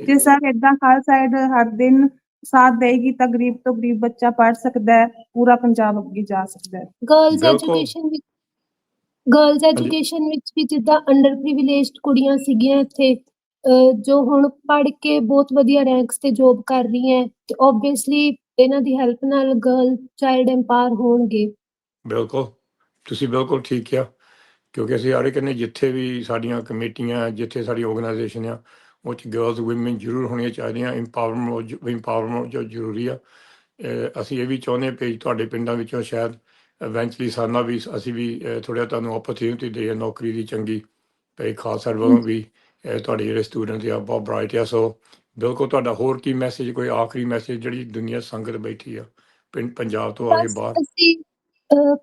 ਜੇ ਸਰ ਏਦਾਂ ਖਾਲਸਾ ਏਡ ਹਰ ਦਿਨ ਸਾਥ ਦੇਗੀ ਤਾਂ ਗਰੀਬ ਤੋਂ ਗਰੀਬ ਬੱਚਾ ਪੜ੍ਹ ਸਕਦਾ ਹੈ ਪੂਰਾ ਪੰਜਾਬ ਅੱਗੇ ਜਾ ਸਕਦਾ ਹੈ। ਗਰਲਸ। ਐਜੂਕੇਸ਼ਨ ਵਿੱਚ ਗਰਲਸ ਐਜੂਕੇਸ਼ਨ ਵਿੱਚ ਵੀ ਜਿੱਦਾਂ ਅੰਡਰ ਪ੍ਰਿਵਿਲੇਜਡ ਕੁੜੀਆਂ ਸੀਗੀਆਂ ਇੱਥੇ ਜੋ ਹੁਣ ਪੜ੍ਹ ਕੇ ਬਹੁਤ ਵਧੀਆ ਰੈਂਕਸ ਤੇ ਜੋਬ ਕਰ ਰਹੀਆਂ ਤੇ ਆਬਵੀਅਸਲੀ ਇਹਨਾਂ ਦੀ ਹੈਲਪ ਨਾਲ ਗਰਲ ਚਾਈਲਡ ਐਮਪਾਵਰ ਹੋਣਗੇ। ਬਿਲਕੁਲ ਤੁਸੀਂ ਬਿਲਕੁਲ ਠੀਕ ਕਿਹਾ ਕਿਉਂਕਿ ਅਸੀਂ ਆਰੇ ਕਹਿੰਦੇ ਜਿੱਥੇ ਵੀ ਸਾਡੀਆਂ ਕਮੇਟੀਆਂ ਜਿੱਥੇ ਸਾਡੀ ਆਰਗੇਨਾਈਜੇਸ਼ਨ ਆ ਉਹ ਚ ਗਰਲਸ ਔਮਨ ਜ਼ਰੂਰ ਹੋਣੀਆਂ ਚਾਹੀਦੀਆਂ ਇੰਪਾਵਰਮੈਂਟ ਇੰਪਾਵਰਮੈਂਟ ਜੋ ਜ਼ਰੂਰੀ ਆ। ਅਸੀਂ ਇਹ ਵੀ ਚਾਹੁੰਦੇ ਵੀ ਤੁਹਾਡੇ ਪਿੰਡਾਂ ਵਿੱਚੋਂ ਸ਼ਾਇਦ ਇਵੈਂਚੁਅਲੀ ਸਾਨਾ ਵੀ ਅਸੀਂ ਵੀ ਥੋੜਾ ਤੁਹਾਨੂੰ ਓਪਰਚੁਨਿਟੀ ਦੇ ਨੌਕਰੀ ਦੀ ਚੰਗੀ। ਭਈ ਖਾਸ ਸਰਵਰ ਵੀ ਤੁਹਾਡੇ ਜਿਹੜੇ ਸਟੂਡੈਂਟ ਆ ਬਹੁਤ ਬ੍ਰਾਈਟ ਆ। ਸੋ ਬਿਲਕੁਲ ਤੁਹਾਡਾ ਹੋਰ ਕੀ ਮੈਸੇਜ ਕੋਈ ਆਖਰੀ ਮੈਸੇਜ ਜਿਹੜੀ ਦੁਨੀਆ ਸੰਗਤ ਬੈਠੀ ਆ ਪਿੰਡ ਪੰਜਾਬ ਤੋਂ ਆ ਕੇ ਬਾਹਰ? ਅਸੀਂ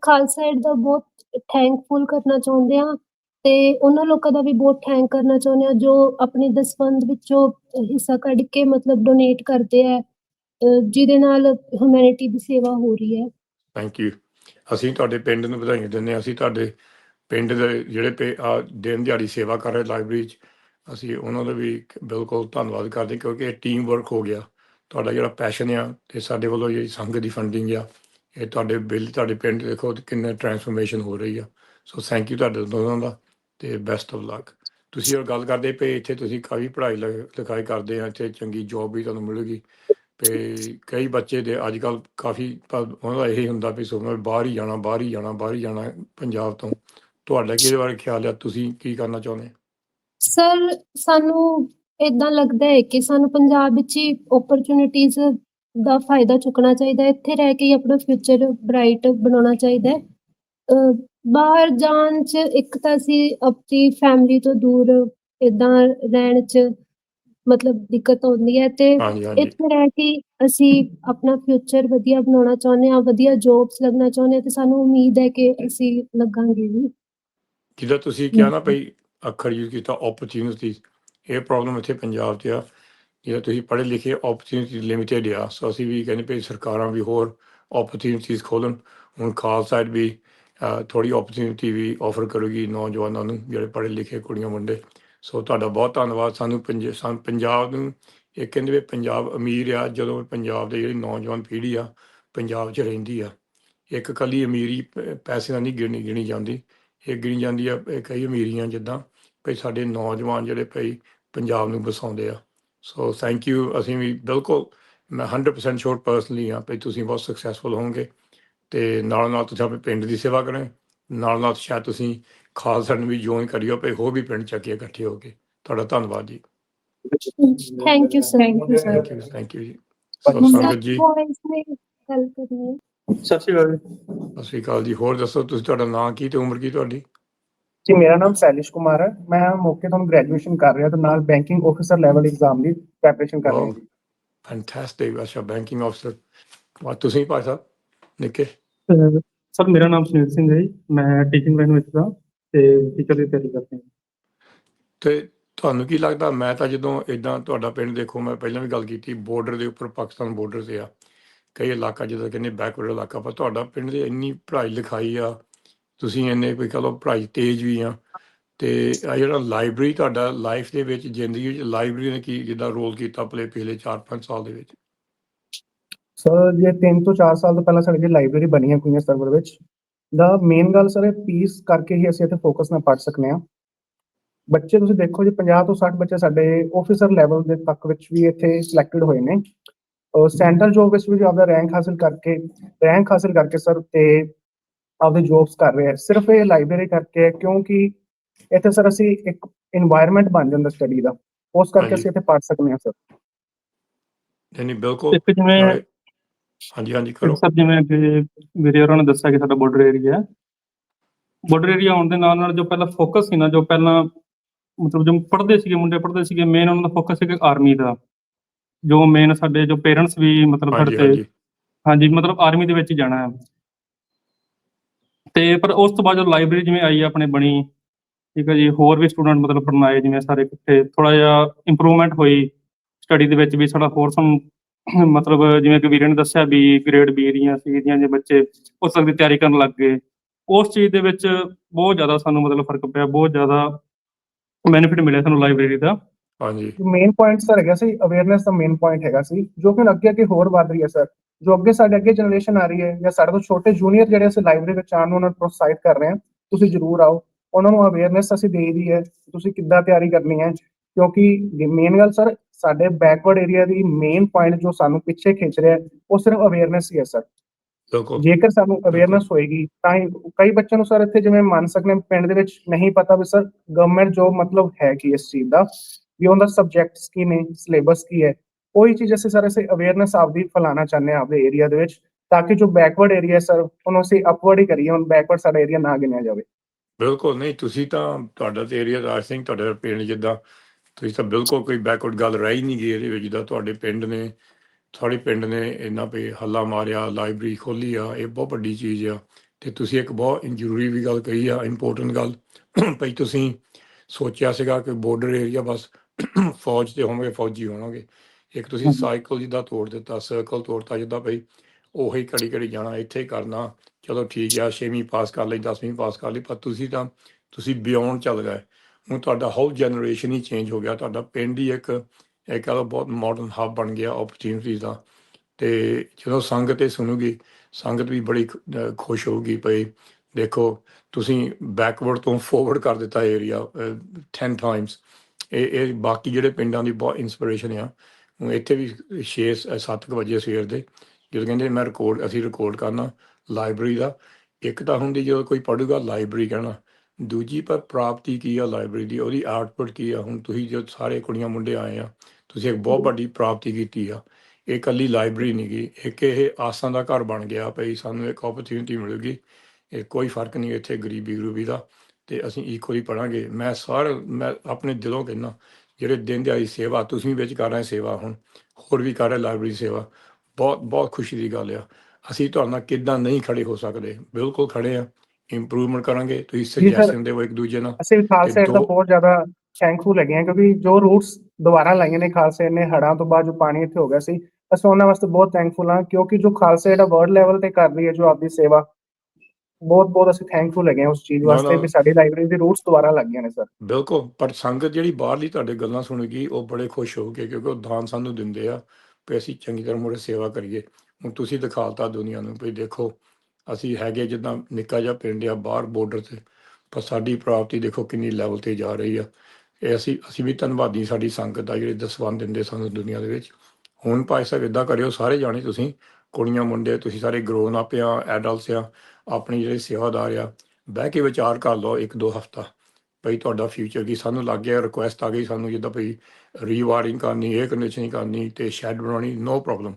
ਖਾਲਸਾ ਏਡ ਦਾ ਬਹੁਤ ਥੈਂਕਫੁਲ ਕਰਨਾ ਚਾਹੁੰਦੇ ਆ ਤੇ ਉਹਨਾਂ ਲੋਕਾਂ ਦਾ ਵੀ ਬਹੁਤ ਥੈਂਕ ਕਰਨਾ ਚਾਹੁੰਦੇ ਆ ਜੋ ਆਪਣੀ ਦਸਵੰਦ ਵਿੱਚੋਂ ਹਿੱਸਾ ਕੱਢ ਕੇ ਮਤਲਬ ਡੋਨੇਟ ਕਰਦੇ ਆ ਜਿਹਦੇ ਨਾਲ ਹਿਊਮੈਨਿਟੀ ਦੀ ਸੇਵਾ ਹੋ ਰਹੀ ਹੈ। ਥੈਂਕ ਯੂ ਅਸੀਂ ਤੁਹਾਡੇ ਪਿੰਡ ਨੂੰ ਵਧਾਈਆਂ ਦਿੰਦੇ ਹਾਂ। ਅਸੀਂ ਤੁਹਾਡੇ ਪਿੰਡ ਦੇ ਜਿਹੜੇ ਪੇ ਆ ਦਿਨ ਦਿਹਾੜੀ ਸੇਵਾ ਕਰ ਰਹੇ ਲਾਇਬ੍ਰੇਰੀ 'ਚ, ਅਸੀਂ ਉਹਨਾਂ ਦਾ ਵੀ ਬਿਲਕੁਲ ਧੰਨਵਾਦ ਕਰਦੇ ਕਿਉਂਕਿ ਇਹ ਟੀਮ ਵਰਕ ਹੋ ਗਿਆ। ਤੁਹਾਡਾ ਜਿਹੜਾ ਪੈਸ਼ਨ ਆ ਤੇ ਸਾਡੇ ਵੱਲੋਂ ਜਿਹੜੀ ਸੰਘ ਦੀ ਫੰਡਿੰਗ ਆ, ਇਹ ਤੁਹਾਡੇ ਬਿੱਲ, ਤੁਹਾਡੇ ਪਿੰਡ ਦੇਖੋ ਕਿੰਨਾ ਟਰਾਂਸਫਰਮੇਸ਼ਨ ਹੋ ਰਹੀ ਆ। ਸੋ ਥੈਂਕ ਯੂ ਤੁਹਾਡੇ ਦੋਨਾਂ ਦਾ ਤੇ ਬੈਸਟ ਆਫ ਲੱਕ ਤੁਸੀਂ ਉਹ ਗੱਲ ਕਰਦੇ ਪਏ ਇੱਥੇ, ਤੁਸੀਂ ਕਾਫੀ ਪੜ੍ਹਾਈ ਲ- ਲਿਖਾਈ ਕਰਦੇ ਆ, ਇੱਥੇ ਚੰਗੀ ਜੌਬ ਵੀ ਤੁਹਾਨੂੰ ਮਿਲੇਗੀ। ਤੇ ਕਈ ਬੱਚੇ ਦੇ ਅੱਜ ਕੱਲ ਕਾਫੀ ਉਹਨਾਂ ਦਾ ਇਹ ਹੁੰਦਾ ਵੀ ਸੋਚਣਾ ਬਾਹਰ ਹੀ ਜਾਣਾ, ਬਾਹਰ ਹੀ ਜਾਣਾ, ਬਾਹਰ ਹੀ ਜਾਣਾ ਪੰਜਾਬ ਤੋਂ। ਤੁਹਾਡਾ ਕਿਹਦੇ ਬਾਰੇ ਖਿਆਲ ਹੈ ਤੁਸੀਂ ਕੀ ਕਰਨਾ ਚਾਹੁੰਦੇ ਸਰ, ਸਾਨੂੰ ਇਦਾਂ ਲੱਗਦਾ ਹੈ ਕਿ ਸਾਨੂੰ ਪੰਜਾਬ ਵਿੱਚ ਹੀ ਓਪਰਚ्युनिटीज ਦਾ ਫਾਇਦਾ ਚੁੱਕਣਾ ਚਾਹੀਦਾ ਇੱਥੇ ਰਹਿ ਕੇ ਆਪਣਾ ਫਿਊਚਰ ਬ੍ਰਾਈਟ ਬਣਾਉਣਾ ਚਾਹੀਦਾ ਹੈ। ਬਾਹਰ ਜਾਣ 'ਚ ਇੱਕ ਤਾਂ ਅਸੀਂ ਆਪਣੀ ਫੈਮਿਲੀ ਤੋਂ ਦੂਰ ਇਦਾਂ ਰਹਿਣ 'ਚ ਮਤਲਬ ਦਿੱਕਤ ਆਉਂਦੀ ਹੈ ਤੇ ਇੱਥੇ ਰਹਿ ਕੇ ਅਸੀਂ ਆਪਣਾ ਫਿਊਚਰ ਵਧੀਆ ਬਣਾਉਣਾ ਚਾਹੁੰਦੇ ਹਾਂ ਵਧੀਆ ਜੌਬਸ ਲੱਗਣਾ ਚਾਹੁੰਦੇ ਹਾਂ ਤੇ ਸਾਨੂੰ ਉਮੀਦ ਹੈ ਕਿ ਅਸੀਂ ਲੱਗਾਂਗੇ ਵੀ। ਜਿੱਦਾਂ ਤੁਸੀਂ ਕਿਹਾ ਨਾ ਭਈ ਅੱਖਰ ਯੂਜ਼ ਕੀਤਾ ਓਪਰਚ्युनिटीਜ਼ ਇਹ ਪ੍ਰੋਬਲਮ ਇੱਥੇ ਪੰਜਾਬ 'ਚ ਆ। ਜਿਹੜਾ ਤੁਸੀਂ ਪੜ੍ਹੇ ਲਿਖੇ ਓਪਰਚ्युनिटीਜ਼ ਲਿਮਿਟਿਡ ਆ ਸੋ ਅਸੀਂ ਵੀ ਕਹਿੰਦੇ ਭਈ ਸਰਕਾਰਾਂ ਵੀ ਹੋਰ ਓਪਰਚ्युनिटीਜ਼ ਖੋਲਣ ਹੁਣ ਖਾਲਸਾ ਸਾਈਡ ਵੀ ਥੋੜੀ ਓਪਰਚ्युनिटी ਵੀ ਆਫਰ ਕਰੂਗੀ ਨੌਜਵਾਨਾਂ ਨੂੰ ਜਿਹੜੇ ਪੜ੍ਹੇ ਲਿਖੇ ਕੁੜੀਆਂ ਮੁੰਡੇ। ਸੋ ਤੁਹਾਡਾ ਬਹੁਤ ਧੰਨਵਾਦ। ਸਾਨੂੰ ਪੰਜ- ਸਾਨੂੰ ਪੰਜਾਬ ਨੂੰ ਇਹ ਕਹਿੰਦੇ ਵੀ ਪੰਜਾਬ ਅਮੀਰ ਆ, ਜਦੋਂ ਪੰਜਾਬ ਦੇ ਜਿਹੜੀ ਨੌਜਵਾਨ ਪੀੜ੍ਹੀ ਆ, ਪੰਜਾਬ 'ਚ ਰਹਿੰਦੀ ਆ। ਇੱਕ ਕੱਲੀ ਅਮੀਰੀ ਪੈਸੇ ਨਾਲ ਨਹੀਂ ਗਿਣੀ ਗਿਣੀ ਜਾਂਦੀ। ਇਹ ਗਿਣੀ ਜਾਂਦੀ ਆ ਇਹ ਕਈ ਅਮੀਰੀਆਂ ਜਿੱਦਾਂ ਭਈ ਸਾਡੇ ਨੌਜਵਾਨ ਜਿਹੜੇ ਭਈ ਪੰਜਾਬ ਨੂੰ ਬਸਾਉਂਦੇ ਆ। ਸੋ ਥੈਂਕ ਯੂ ਅਸੀਂ ਵੀ ਬਿਲਕੁਲ ਮੈਂ 100% ਸ਼ੋਰ ਪਰਸਨਲੀ ਆ ਭਈ ਤੁਸੀਂ ਬਹੁਤ ਸਕਸੈਸਫੁਲ ਹੋਵੋਗੇ। ਤੇ ਨਾਲ ਨਾਲ ਤੁਸੀਂ ਆਪਣੇ ਪਿੰਡ ਦੀ ਸੇਵਾ ਕਰੇ। ਨਾਲ ਨਾਲ ਸ਼ਾਇਦ ਤੁਸੀਂ ਖਾਲਸਾ ਨੂੰ ਵੀ ਜੁਆਇਨ ਕਰਿਓ ਭਈ ਹੋਰ ਵੀ ਪਿੰਡ ਚੱਕੇ ਇਕੱਠੇ ਹੋ ਕੇ। ਤੁਹਾਡਾ ਧੰਨਵਾਦ ਜੀ। Thank you sir thank you sir thank you ਜੀ। ਸੋ ਸੰਗਤ ਜੀ। ਗੱਲ ਕਰਨੀ ਹੈ ਸਤਿ ਸ਼੍ਰੀ ਅਕਾਲ ਸਤਿ ਸ਼੍ਰੀ ਅਕਾਲ ਜੀ। ਹੋਰ ਦੱਸੋ ਤੁਸੀਂ ਤੁਹਾਡਾ ਨਾਂ ਕੀ ਤੇ ਉਮਰ ਕੀ ਤੁਹਾਡੀ? ਜੀ ਮੇਰਾ ਨਾਮ ਸੈਲਿਸ਼ ਕੁਮਾਰ ਹੈ। ਮੈਂ ਮੌਕੇ ਤੋਂ ਗ੍ਰੈਜੂਏਸ਼ਨ ਕਰ ਰਿਹਾ ਤੇ ਨਾਲ ਬੈਂਕਿੰਗ ਆਫੀਸਰ ਲੈਵਲ ਐਗਜ਼ਾਮ ਦੀ ਪ੍ਰੈਪਰੇਸ਼ਨ ਕਰ ਰਿਹਾ। ਫੈਂਟੈਸਟਿਕ ਅੱਛਾ ਬੈਂਕਿੰਗ ਅਫਸਰ ਵਾ ਤੁਸੀਂ ਭਾਈ ਸਾਹਿਬ ਨਿੱਕੇ? ਸਰ ਮੇਰਾ ਨਾਮ ਸੁਨੀਲ ਸਿੰਘ ਹੈ। ਮੈਂ ਟੀਚਿੰਗ ਲਾਈਨ ਵਿੱਚ ਹਾਂ। ਤੇ ਟੀਚਰ ਦੀ ਤਿਆਰੀ ਕਰਦੇ ਹਾਂ ਤੇ ਤੁਹਾਨੂੰ ਕੀ ਲੱਗਦਾ ਮੈਂ ਤਾਂ ਜਦੋਂ ਇਦਾਂ ਤੁਹਾਡਾ ਪਿੰਡ ਦੇਖੋ ਮੈਂ ਪਹਿਲਾਂ ਵੀ ਗੱਲ ਕੀਤੀ ਬਾਰਡਰ ਦੇ ਉੱਪਰ ਪਾਕਿਸਤਾਨ ਬਾਰਡਰ ਤੇ ਆ। ਕਈ ਇਲਾਕਾ ਜਿੱਦਾਂ ਕਹਿੰਦੇ ਬੈਕਵਰਡ ਇਲਾਕਾ ਪਰ ਤੁਹਾਡਾ ਪਿੰਡ ਦੇ ਇੰਨੀ ਪੜ੍ਹਾਈ ਲਿਖਾਈ ਆ ਤੁਸੀਂ ਇੰਨੇ ਕੋਈ ਕਹ ਪੜ੍ਹਾਈ ਤੇਜ਼ ਵੀ ਆ। ਤੇ ਆ ਜਿਹੜਾ ਲਾਇਬ੍ਰੇਰੀ ਤੁਹਾਡਾ ਲਾਈਫ ਦੇ ਵਿੱਚ ਜ਼ਿੰਦਗੀ ਵਿੱਚ ਲਾਇਬ੍ਰੇਰੀ ਨੇ ਕੀ ਜਿੱਦਾਂ ਰੋਲ ਕੀਤਾ ਪਲੇ ਪਿਛਲੇ 4-5 ਸਾਲ ਦੇ ਵਿੱਚ? ਸਰ ਜੇ 3 ਤੋਂ 4 ਸਾਲ ਤੋਂ ਪਹਿਲਾਂ ਸਾਡੇ ਲਾਇਬ੍ਰੇਰੀ ਬਣੀ ਹੈ ਕੁਈਆਂ ਸਰਵਰ ਵਿੱਚ ਦਾ ਮੇਨ ਗੱਲ ਸਰ ਪੀਸ ਕਰਕੇ ਹੀ ਅਸੀਂ ਇੱਥੇ ਫੋਕਸ ਨਾਲ ਪੜ ਸਕਨੇ ਆ ਬੱਚੇ ਤੁਸੀਂ ਦੇਖੋ ਜੀ 50 ਤੋਂ 60 ਬੱਚੇ ਸਾਡੇ ਆਫੀਸਰ ਲੈਵਲ ਦੇ ਤੱਕ ਵਿੱਚ ਵੀ ਇੱਥੇ ਸਿਲੈਕਟਡ ਹੋਏ ਨੇ। ਸੈਂਟਰਲ ਜੋਬ ਵਿੱਚ ਵੀ ਆਪਦਾ ਰੈਂਕ ਹਾਸਲ ਕਰਕੇ ਰੈਂਕ ਹਾਸਲ ਕਰਕੇ ਸਰ ਤੇ ਆਪਦੇ ਜੋਬਸ ਕਰ ਰਹੇ ਆ। ਸਿਰਫ ਇਹ ਲਾਇਬ੍ਰੇਰੀ ਕਰਕੇ ਹੈ ਕਿਉਂਕਿ ਇੱਥੇ ਸਰ ਅਸੀਂ ਇੱਕ এনवायरमेंट ਬਣ ਜਾਂਦਾ ਸਟੱਡੀ ਦਾ। ਉਸ ਕਰਕੇ ਅਸੀਂ ਇੱਥੇ ਪੜ ਸਕਨੇ ਆ ਸਰ ਯਾਨੀ ਬਿਲਕੁਲ ਹਾਂਜੀ ਹਾਂਜੀ ਕਰੋ। ਸਰ ਜਿਵੇਂ ਕਿ ਵੀਰੇ ਹੋਰਾਂ ਨੇ ਦੱਸਿਆ ਕਿ ਸਾਡਾ ਬਾਰਡਰ ਏਰੀਆ ਹੈ। ਬਾਰਡਰ ਏਰੀਆ ਆਉਣ ਦੇ ਨਾਲ ਨਾਲ ਜੋ ਪਹਿਲਾਂ ਫੋਕਸ ਸੀ ਨਾ ਜੋ ਪਹਿਲਾਂ ਮਤਲਬ ਜੋ ਪੜ੍ਹਦੇ ਸੀਗੇ ਮੁੰਡੇ ਪੜ੍ਹਦੇ ਸੀਗੇ ਮੇਨ ਉਹਨਾਂ ਦਾ ਫੋਕਸ ਸੀਗਾ ਆਰਮੀ ਦਾ। ਜੋ ਮੇਨ ਸਾਡੇ ਜੋ ਪੇਰੈਂਟਸ ਵੀ ਮਤਲਬ ਸਾਡੇ ਤੇ ਹਾਂਜੀ। ਮਤਲਬ ਆਰਮੀ ਦੇ ਵਿੱਚ ਜਾਣਾ ਹੈ। ਤੇ ਪਰ ਉਸ ਤੋਂ ਬਾਅਦ ਜਦੋਂ ਲਾਇਬ੍ਰੇਰੀ ਜਿਵੇਂ ਆਈ ਆਪਣੇ ਬਣੀ ਠੀਕ ਹੈ ਜੀ ਹੋਰ ਵੀ ਸਟੂਡੈਂਟ ਮਤਲਬ ਪੜ੍ਹਨ ਆਏ ਜਿਵੇਂ ਸਾਰੇ ਇਕੱਠੇ ਥੋੜਾ ਜਿਹਾ ਇੰਪਰੂਵਮੈਂਟ ਹੋਈ। ਸਟੱਡੀ ਦੇ ਵਿੱਚ ਵੀ ਸਾਡਾ ਹੋਰ ਸਾਨੂੰ (coughs) ਮਤਲਬ ਜਿਵੇਂ ਕਿ ਵੀਰੇ ਨੇ ਦੱਸਿਆ ਵੀ ਗ੍ਰੇਡ ਬੀ ਦੀਆਂ ਸੀ ਦੀਆਂ ਜੇ ਬੱਚੇ ਉਸ ਤੱਕ ਦੀ ਤਿਆਰੀ ਕਰਨ ਲੱਗ ਗਏ ਉਸ ਚੀਜ਼ ਦੇ ਵਿੱਚ ਬਹੁਤ ਜ਼ਿਆਦਾ ਸਾਨੂੰ ਮਤਲਬ ਫ਼ਰਕ ਪਿਆ ਬਹੁਤ ਜ਼ਿਆਦਾ ਬੈਨੀਫਿਟ ਮਿਲਿਆ ਸਾਨੂੰ ਲਾਇਬ੍ਰੇਰੀ ਦਾ। ਹਾਂਜੀ। ਮੇਨ ਪੁਆਇੰਟ ਸਰ ਹੈਗਾ ਸੀ ਅਵੇਅਰਨੈਸ ਦਾ ਮੇਨ ਪੁਆਇੰਟ ਹੈਗਾ ਸੀ ਜੋ ਕਿ ਅੱਗੇ ਅੱਗੇ ਹੋਰ ਵੱਧ ਰਹੀ ਹੈ ਸਰ ਜੋ ਅੱਗੇ ਸਾਡੇ ਅੱਗੇ ਜਨਰੇਸ਼ਨ ਆ ਰਹੀ ਹੈ ਜਾਂ ਸਾਡੇ ਤੋਂ ਛੋਟੇ ਜੂਨੀਅਰ ਜਿਹੜੇ ਅਸੀਂ ਲਾਇਬ੍ਰੇਰੀ ਵਿੱਚ ਆਉਣ ਨੂੰ ਉਹਨਾਂ ਨੂੰ ਪ੍ਰੋਤਸਾਹਿਤ ਕਰ ਰਹੇ ਹਾਂ ਤੁਸੀਂ ਜਰੂਰ ਆਓ ਉਹਨਾਂ ਨੂੰ ਅਵੇਅਰਨੈਸ ਅਸੀਂ ਦੇ ਦੀ ਹੈ ਤੁਸੀਂ ਕਿੱਦਾਂ ਤਿਆਰੀ ਕਰਨੀ ਹੈ ਕਿਉਂਕਿ ਮੇਨ ਗੱਲ ਸਰ ਸਾਡੇ ਬੈਕਵਰਡ ਏਰੀਆ ਦੀ ਮੇਨ ਪੁਆਇੰਟ ਜੋ ਸਾਨੂੰ ਪਿੱਛੇ ਖਿੱਚ ਰਿਹਾ ਉਹ ਸਿਰਫ ਅਵੇਅਰਨੈਸ ਹੀ ਹੈ ਸਰ ਬਿਲਕੁਲ। ਜੇਕਰ ਸਾਨੂੰ ਅਵੇਅਰਨੈਸ ਹੋਏਗੀ ਤਾਂ ਹੀ ਕਈ ਬੱਚਿਆਂ ਨੂੰ ਸਰ ਇੱਥੇ ਜਿਵੇਂ ਮੰਨ ਸਕਦੇ ਹਾਂ ਪਿੰਡ ਦੇ ਵਿੱਚ ਨਹੀਂ ਪਤਾ ਵੀ ਸਰ ਗਵਰਨਮੈਂਟ ਜੋਬ ਮਤਲਬ ਹੈ ਕੀ ਇਸ ਚੀਜ਼ ਦਾ ਵੀ ਉਹਦਾ ਸਬਜੈਕਟਸ ਕੀ ਨੇ ਸਿਲੇਬਸ ਕੀ ਹੈ। ਉਹੀ ਚੀਜ਼ ਅਸੀਂ ਸਰ ਅਸੀਂ ਅਵੇਅਰਨੈਸ ਆਪਦੀ ਫੈਲਾਉਣਾ ਚਾਹੁੰਦੇ ਹਾਂ ਆਪਦੇ ਏਰੀਆ ਦੇ ਵਿੱਚ ਤਾਂ ਕਿ ਜੋ ਬੈਕਵਰਡ ਏਰੀਆ ਸਰ ਉਹਨੂੰ ਅਸੀਂ ਅਪਵਰਡ ਹੀ ਕਰੀਏ ਹੁਣ ਬੈਕਵਰਡ ਸਾਡਾ ਏਰੀਆ ਨਾ ਗਿਣਿਆ ਜਾਵੇ। ਬਿਲਕੁਲ ਨਹੀਂ ਤੁਸੀਂ ਤਾਂ ਤੁਹਾਡਾ ਤੇ ਏਰੀਆ ਆਈ ਥਿੰਕ ਤੁਹਾਡਾ ਪਿੰਡ ਜਿੱਦਾਂ ਤੁਸੀਂ ਤਾਂ ਬਿਲਕੁਲ ਕੋਈ ਬੈਕਵਰਡ ਗੱਲ ਰਹਿ ਨਹੀਂ ਗਈ ਇਹਦੇ ਵਿੱਚ ਜਿੱਦਾਂ ਤੁਹਾਡੇ ਪਿੰਡ ਨੇ ਤੁਹਾਡੇ ਪਿੰਡ ਨੇ ਇੰਨਾ ਵੀ ਹੱਲਾ ਮਾਰਿਆ ਲਾਇਬ੍ਰੇਰੀ ਖੋਲੀ ਆ ਇਹ ਬਹੁਤ ਵੱਡੀ ਚੀਜ਼ ਆ। ਤੇ ਤੁਸੀਂ ਇੱਕ ਬਹੁਤ ਜ਼ਰੂਰੀ ਵੀ ਗੱਲ ਕਹੀ ਆ ਇੰਪੋਰਟੈਂਟ ਗੱਲ ਭਈ ਤੁਸੀਂ ਸੋਚਿਆ ਸੀਗਾ ਕਿ ਬਾਰਡਰ ਏਰੀਆ ਬਸ ਫੌਜ ਤੇ ਹੋਣਗੇ ਫੌਜੀ ਹੋਣਗੇ। ਇੱਕ ਤੁਸੀਂ। ਸਾਈਕਲ ਜਿੱਦਾਂ ਤੋੜ ਦਿੱਤਾ ਸਰਕਲ ਤੋੜਤਾ ਜਿੱਦਾਂ ਭਈ ਉਹੀ ਘੜੀ ਘੜੀ ਜਾਣਾ ਇੱਥੇ ਕਰਨਾ ਚਲੋ ਠੀਕ ਆ 6ਵੀਂ ਪਾਸ ਕਰ ਲਈ 10ਵੀਂ ਪਾਸ ਕਰ ਲਈ ਪਰ ਤੁਸੀਂ ਤਾਂ ਤੁਸੀਂ ਬਿਯੋਂਡ ਚੱਲ ਗਏ। ਹੁਣ ਤੁਹਾਡਾ ਹੋਲ ਜਨਰੇਸ਼ਨ ਹੀ ਚੇਂਜ ਹੋ ਗਿਆ। ਤੁਹਾਡਾ ਪਿੰਡ ਹੀ ਇੱਕ, ਇਹ ਕਹਿੰਦਾ ਬਹੁਤ ਮਾਡਰਨ ਹੱਬ ਬਣ ਗਿਆ ਓਪਰਚ्युनिटीज ਦਾ। ਤੇ ਜਦੋਂ ਸੰਗਤ ਇਹ ਸੁਣੂਗੀ, ਸੰਗਤ ਵੀ ਬੜੀ ਖੁਸ਼ ਹੋਊਗੀ ਭਈ ਦੇਖੋ, ਤੁਸੀਂ ਬੈਕਵਰਡ ਤੋਂ ਫੋਰਵਰਡ ਕਰ ਦਿੱਤਾ ਏਰੀਆ 10 ਟਾਈਮਸ ਇਹ ਇਹ ਬਾਕੀ ਜਿਹੜੇ ਪਿੰਡਾਂ ਦੀ ਬਹੁਤ ਇਨਸਪੀਰੇਸ਼ਨ ਆ। ਇੱਥੇ ਵੀ 6 7 ਵਜੇ ਸਵੇਰ ਦੇ, ਜਦੋਂ ਕਹਿੰਦੇ ਮੈਂ ਰਿਕਾਰਡ ਅਸੀਂ ਰਿਕਾਰਡ ਕਰਨਾ ਲਾਇਬ੍ਰੇਰੀ ਦਾ। ਇੱਕ ਤਾਂ ਹੁੰਦੀ ਜਦੋਂ ਕੋਈ ਪੜੂਗਾ ਲਾਇਬ੍ਰੇਰੀ ਕਹਿਣਾ। ਦੂਜੀ ਪਰ ਪ੍ਰਾਪਤੀ ਕੀ ਆ ਲਾਇਬ੍ਰੇਰੀ ਦੀ? ਉਹਦੀ ਆਊਟਪੁੱਟ ਕੀ ਆ? ਹੁਣ ਤੁਸੀਂ ਜੋ ਸਾਰੇ ਕੁੜੀਆਂ ਮੁੰਡੇ ਆਏ ਆ ਤੁਸੀਂ ਇੱਕ ਬਹੁਤ ਵੱਡੀ ਪ੍ਰਾਪਤੀ ਕੀਤੀ ਆ। ਇਹ ਇਕੱਲੀ ਲਾਇਬ੍ਰੇਰੀ ਨਹੀਂ ਗਈ ਇੱਕ ਇਹ ਆਸਾਂ ਦਾ ਘਰ ਬਣ ਗਿਆ ਭਈ ਸਾਨੂੰ ਇੱਕ ਓਪਰਚ्युनिटी ਮਿਲੂਗੀ। ਇਹ ਕੋਈ ਫ਼ਰਕ ਨਹੀਂ ਇੱਥੇ ਗਰੀਬੀ ਗਰੂਬੀ ਦਾ ਤੇ ਅਸੀਂ ਇੱਕੋ ਹੀ ਪੜਾਂਗੇ। ਮੈਂ ਸਾਰ ਮੈਂ ਆਪਣੇ ਦਿਲੋਂ ਕਹਿੰਦਾ ਜਿਹੜੇ ਦਿਨ ਦਿਹਾੜੀ ਸੇਵਾ ਤੁਸੀਂ ਵਿੱਚ ਕਰ ਰਹੇ ਸੇਵਾ ਹੁਣ ਹੋਰ ਵੀ ਕਰ ਰਹੇ ਲਾਇਬ੍ਰੇਰੀ ਸੇਵਾ ਬਹੁਤ ਬਹੁਤ ਖੁਸ਼ੀ ਦੀ ਗੱਲ ਆ। ਅਸੀਂ ਤੁਹਾਡੇ ਨਾਲ ਕਿੱਦਾਂ ਨਹੀਂ ਖੜੇ ਹੋ ਸਕਦੇ? ਬਿਲਕੁਲ ਖੜੇ ਆ। ਇੰਪਰੂਵਮੈਂਟ ਕਰਾਂਗੇ ਤੁਸੀਂ। ਸੁਜੈਸ਼ਨ ਦਿਓ ਇੱਕ ਦੂਜੇ ਨਾਲ ਅਸੀਂ ਖਾਲਸਾ ਏਡ ਦਾ ਬਹੁਤ ਜ਼ਿਆਦਾ ਥੈਂਕਫੁਲ ਹੈਗੇ ਹਾਂ ਕਿਉਂਕਿ ਜੋ ਰੂਟਸ ਦੁਬਾਰਾ ਲਾਈਆਂ ਨੇ ਖਾਲਸਾ ਏਡ ਨੇ ਹੜਾਂ ਤੋਂ ਬਾਅਦ ਜੋ ਪਾਣੀ ਇੱਥੇ ਹੋ ਗਿਆ ਸੀ ਅਸੀਂ ਉਹਨਾਂ ਵਾਸਤੇ ਬਹੁਤ ਥੈਂਕਫੁਲ ਹਾਂ ਕਿਉਂਕਿ ਜੋ ਖਾਲਸਾ ਏਡ ਵਰਲਡ ਲੈਵਲ ਤੇ ਕਰ ਰਹੀ ਹੈ ਜੋ ਆਪਦੀ ਸੇਵਾ ਬਹੁਤ ਬਹੁਤ ਅਸੀਂ ਥੈਂਕਫੁਲ ਹੈਗੇ ਹਾਂ ਉਸ ਚੀਜ਼ ਵਾਸਤੇ। ਵੀ ਸਾਡੀ ਲਾਇਬ੍ਰੇਰੀ ਦੇ ਰੂਟਸ ਦੁਬਾਰਾ ਲੱਗ ਗਏ ਨੇ ਸਰ ਬਿਲਕੁਲ ਪਰ ਸੰਗਤ ਜਿਹੜੀ ਬਾਹਰਲੀ ਤੁਹਾਡੇ ਗੱਲਾਂ ਸੁਣੇਗੀ ਉਹ ਬੜੇ ਖੁਸ਼ ਹੋਊਗੇ ਕਿਉਂਕਿ ਉਹ ਦਾਨ ਸਾਨੂੰ ਦਿੰਦੇ ਆ ਵੀ ਅਸੀਂ ਚੰਗੀ ਤਰ੍ਹਾਂ ਮੁੜੇ ਸੇਵਾ ਕਰੀਏ ਹੁਣ ਤੁਸੀਂ ਦਿਖਾਲਤਾ ਦੁਨੀਆ ਨੂੰ ਵੀ ਦੇਖੋ ਅਸੀਂ ਹੈਗੇ ਜਿੱਦਾਂ ਨਿੱਕਾ ਜਿਹਾ ਪਿੰਡ ਆ, ਬਾਹਰ ਬਾਰਡਰ ਤੇ। ਪਰ ਸਾਡੀ ਪ੍ਰਾਪਤੀ ਦੇਖੋ ਕਿੰਨੀ ਲੈਵਲ ਤੇ ਜਾ ਰਹੀ ਆ। ਇਹ ਅਸੀਂ ਅਸੀਂ ਵੀ ਧੰਨਵਾਦੀ ਸਾਡੀ ਸੰਗਤ ਦਾ ਜਿਹੜੇ ਦਸਵੰਦ ਦਿੰਦੇ ਸਾਨੂੰ ਦੁਨੀਆ ਦੇ ਵਿੱਚ। ਹੁਣ ਭਾਈ ਸਾਹਿਬ ਇਦਾਂ ਕਰਿਓ, ਸਾਰੇ ਜਾਣੇ ਤੁਸੀਂ, ਕੁੜੀਆਂ, ਮੁੰਡੇ, ਤੁਸੀਂ ਸਾਰੇ ਗਰੋਨ ਅਪ ਆ ਐਡਲਟਸ ਆ, ਆਪਣੀ ਜਿਹੜੇ ਸੇਵਾਦਾਰ ਆ, ਬਹਿ ਕੇ ਵਿਚਾਰ ਕਰ ਲਓ ਇੱਕ ਦੋ ਹਫ਼ਤਾ। ਭਈ ਤੁਹਾਡਾ ਫਿਊਚਰ ਕੀ? ਸਾਨੂੰ ਲੱਗ ਗਿਆ ਰਿਕੁਐਸਟ ਆ ਗਈ ਸਾਨੂੰ ਜਿੱਦਾਂ ਭਈ ਰੀਵਾਰਿੰਗ ਕਰਨੀ 에ਅਰ ਕੰਡੀਸ਼ਨਿੰਗ ਕਰਨੀ ਤੇ ਸ਼ੈਡ ਬਣਾਉਣੀ ਨੋ ਪ੍ਰੋਬਲਮ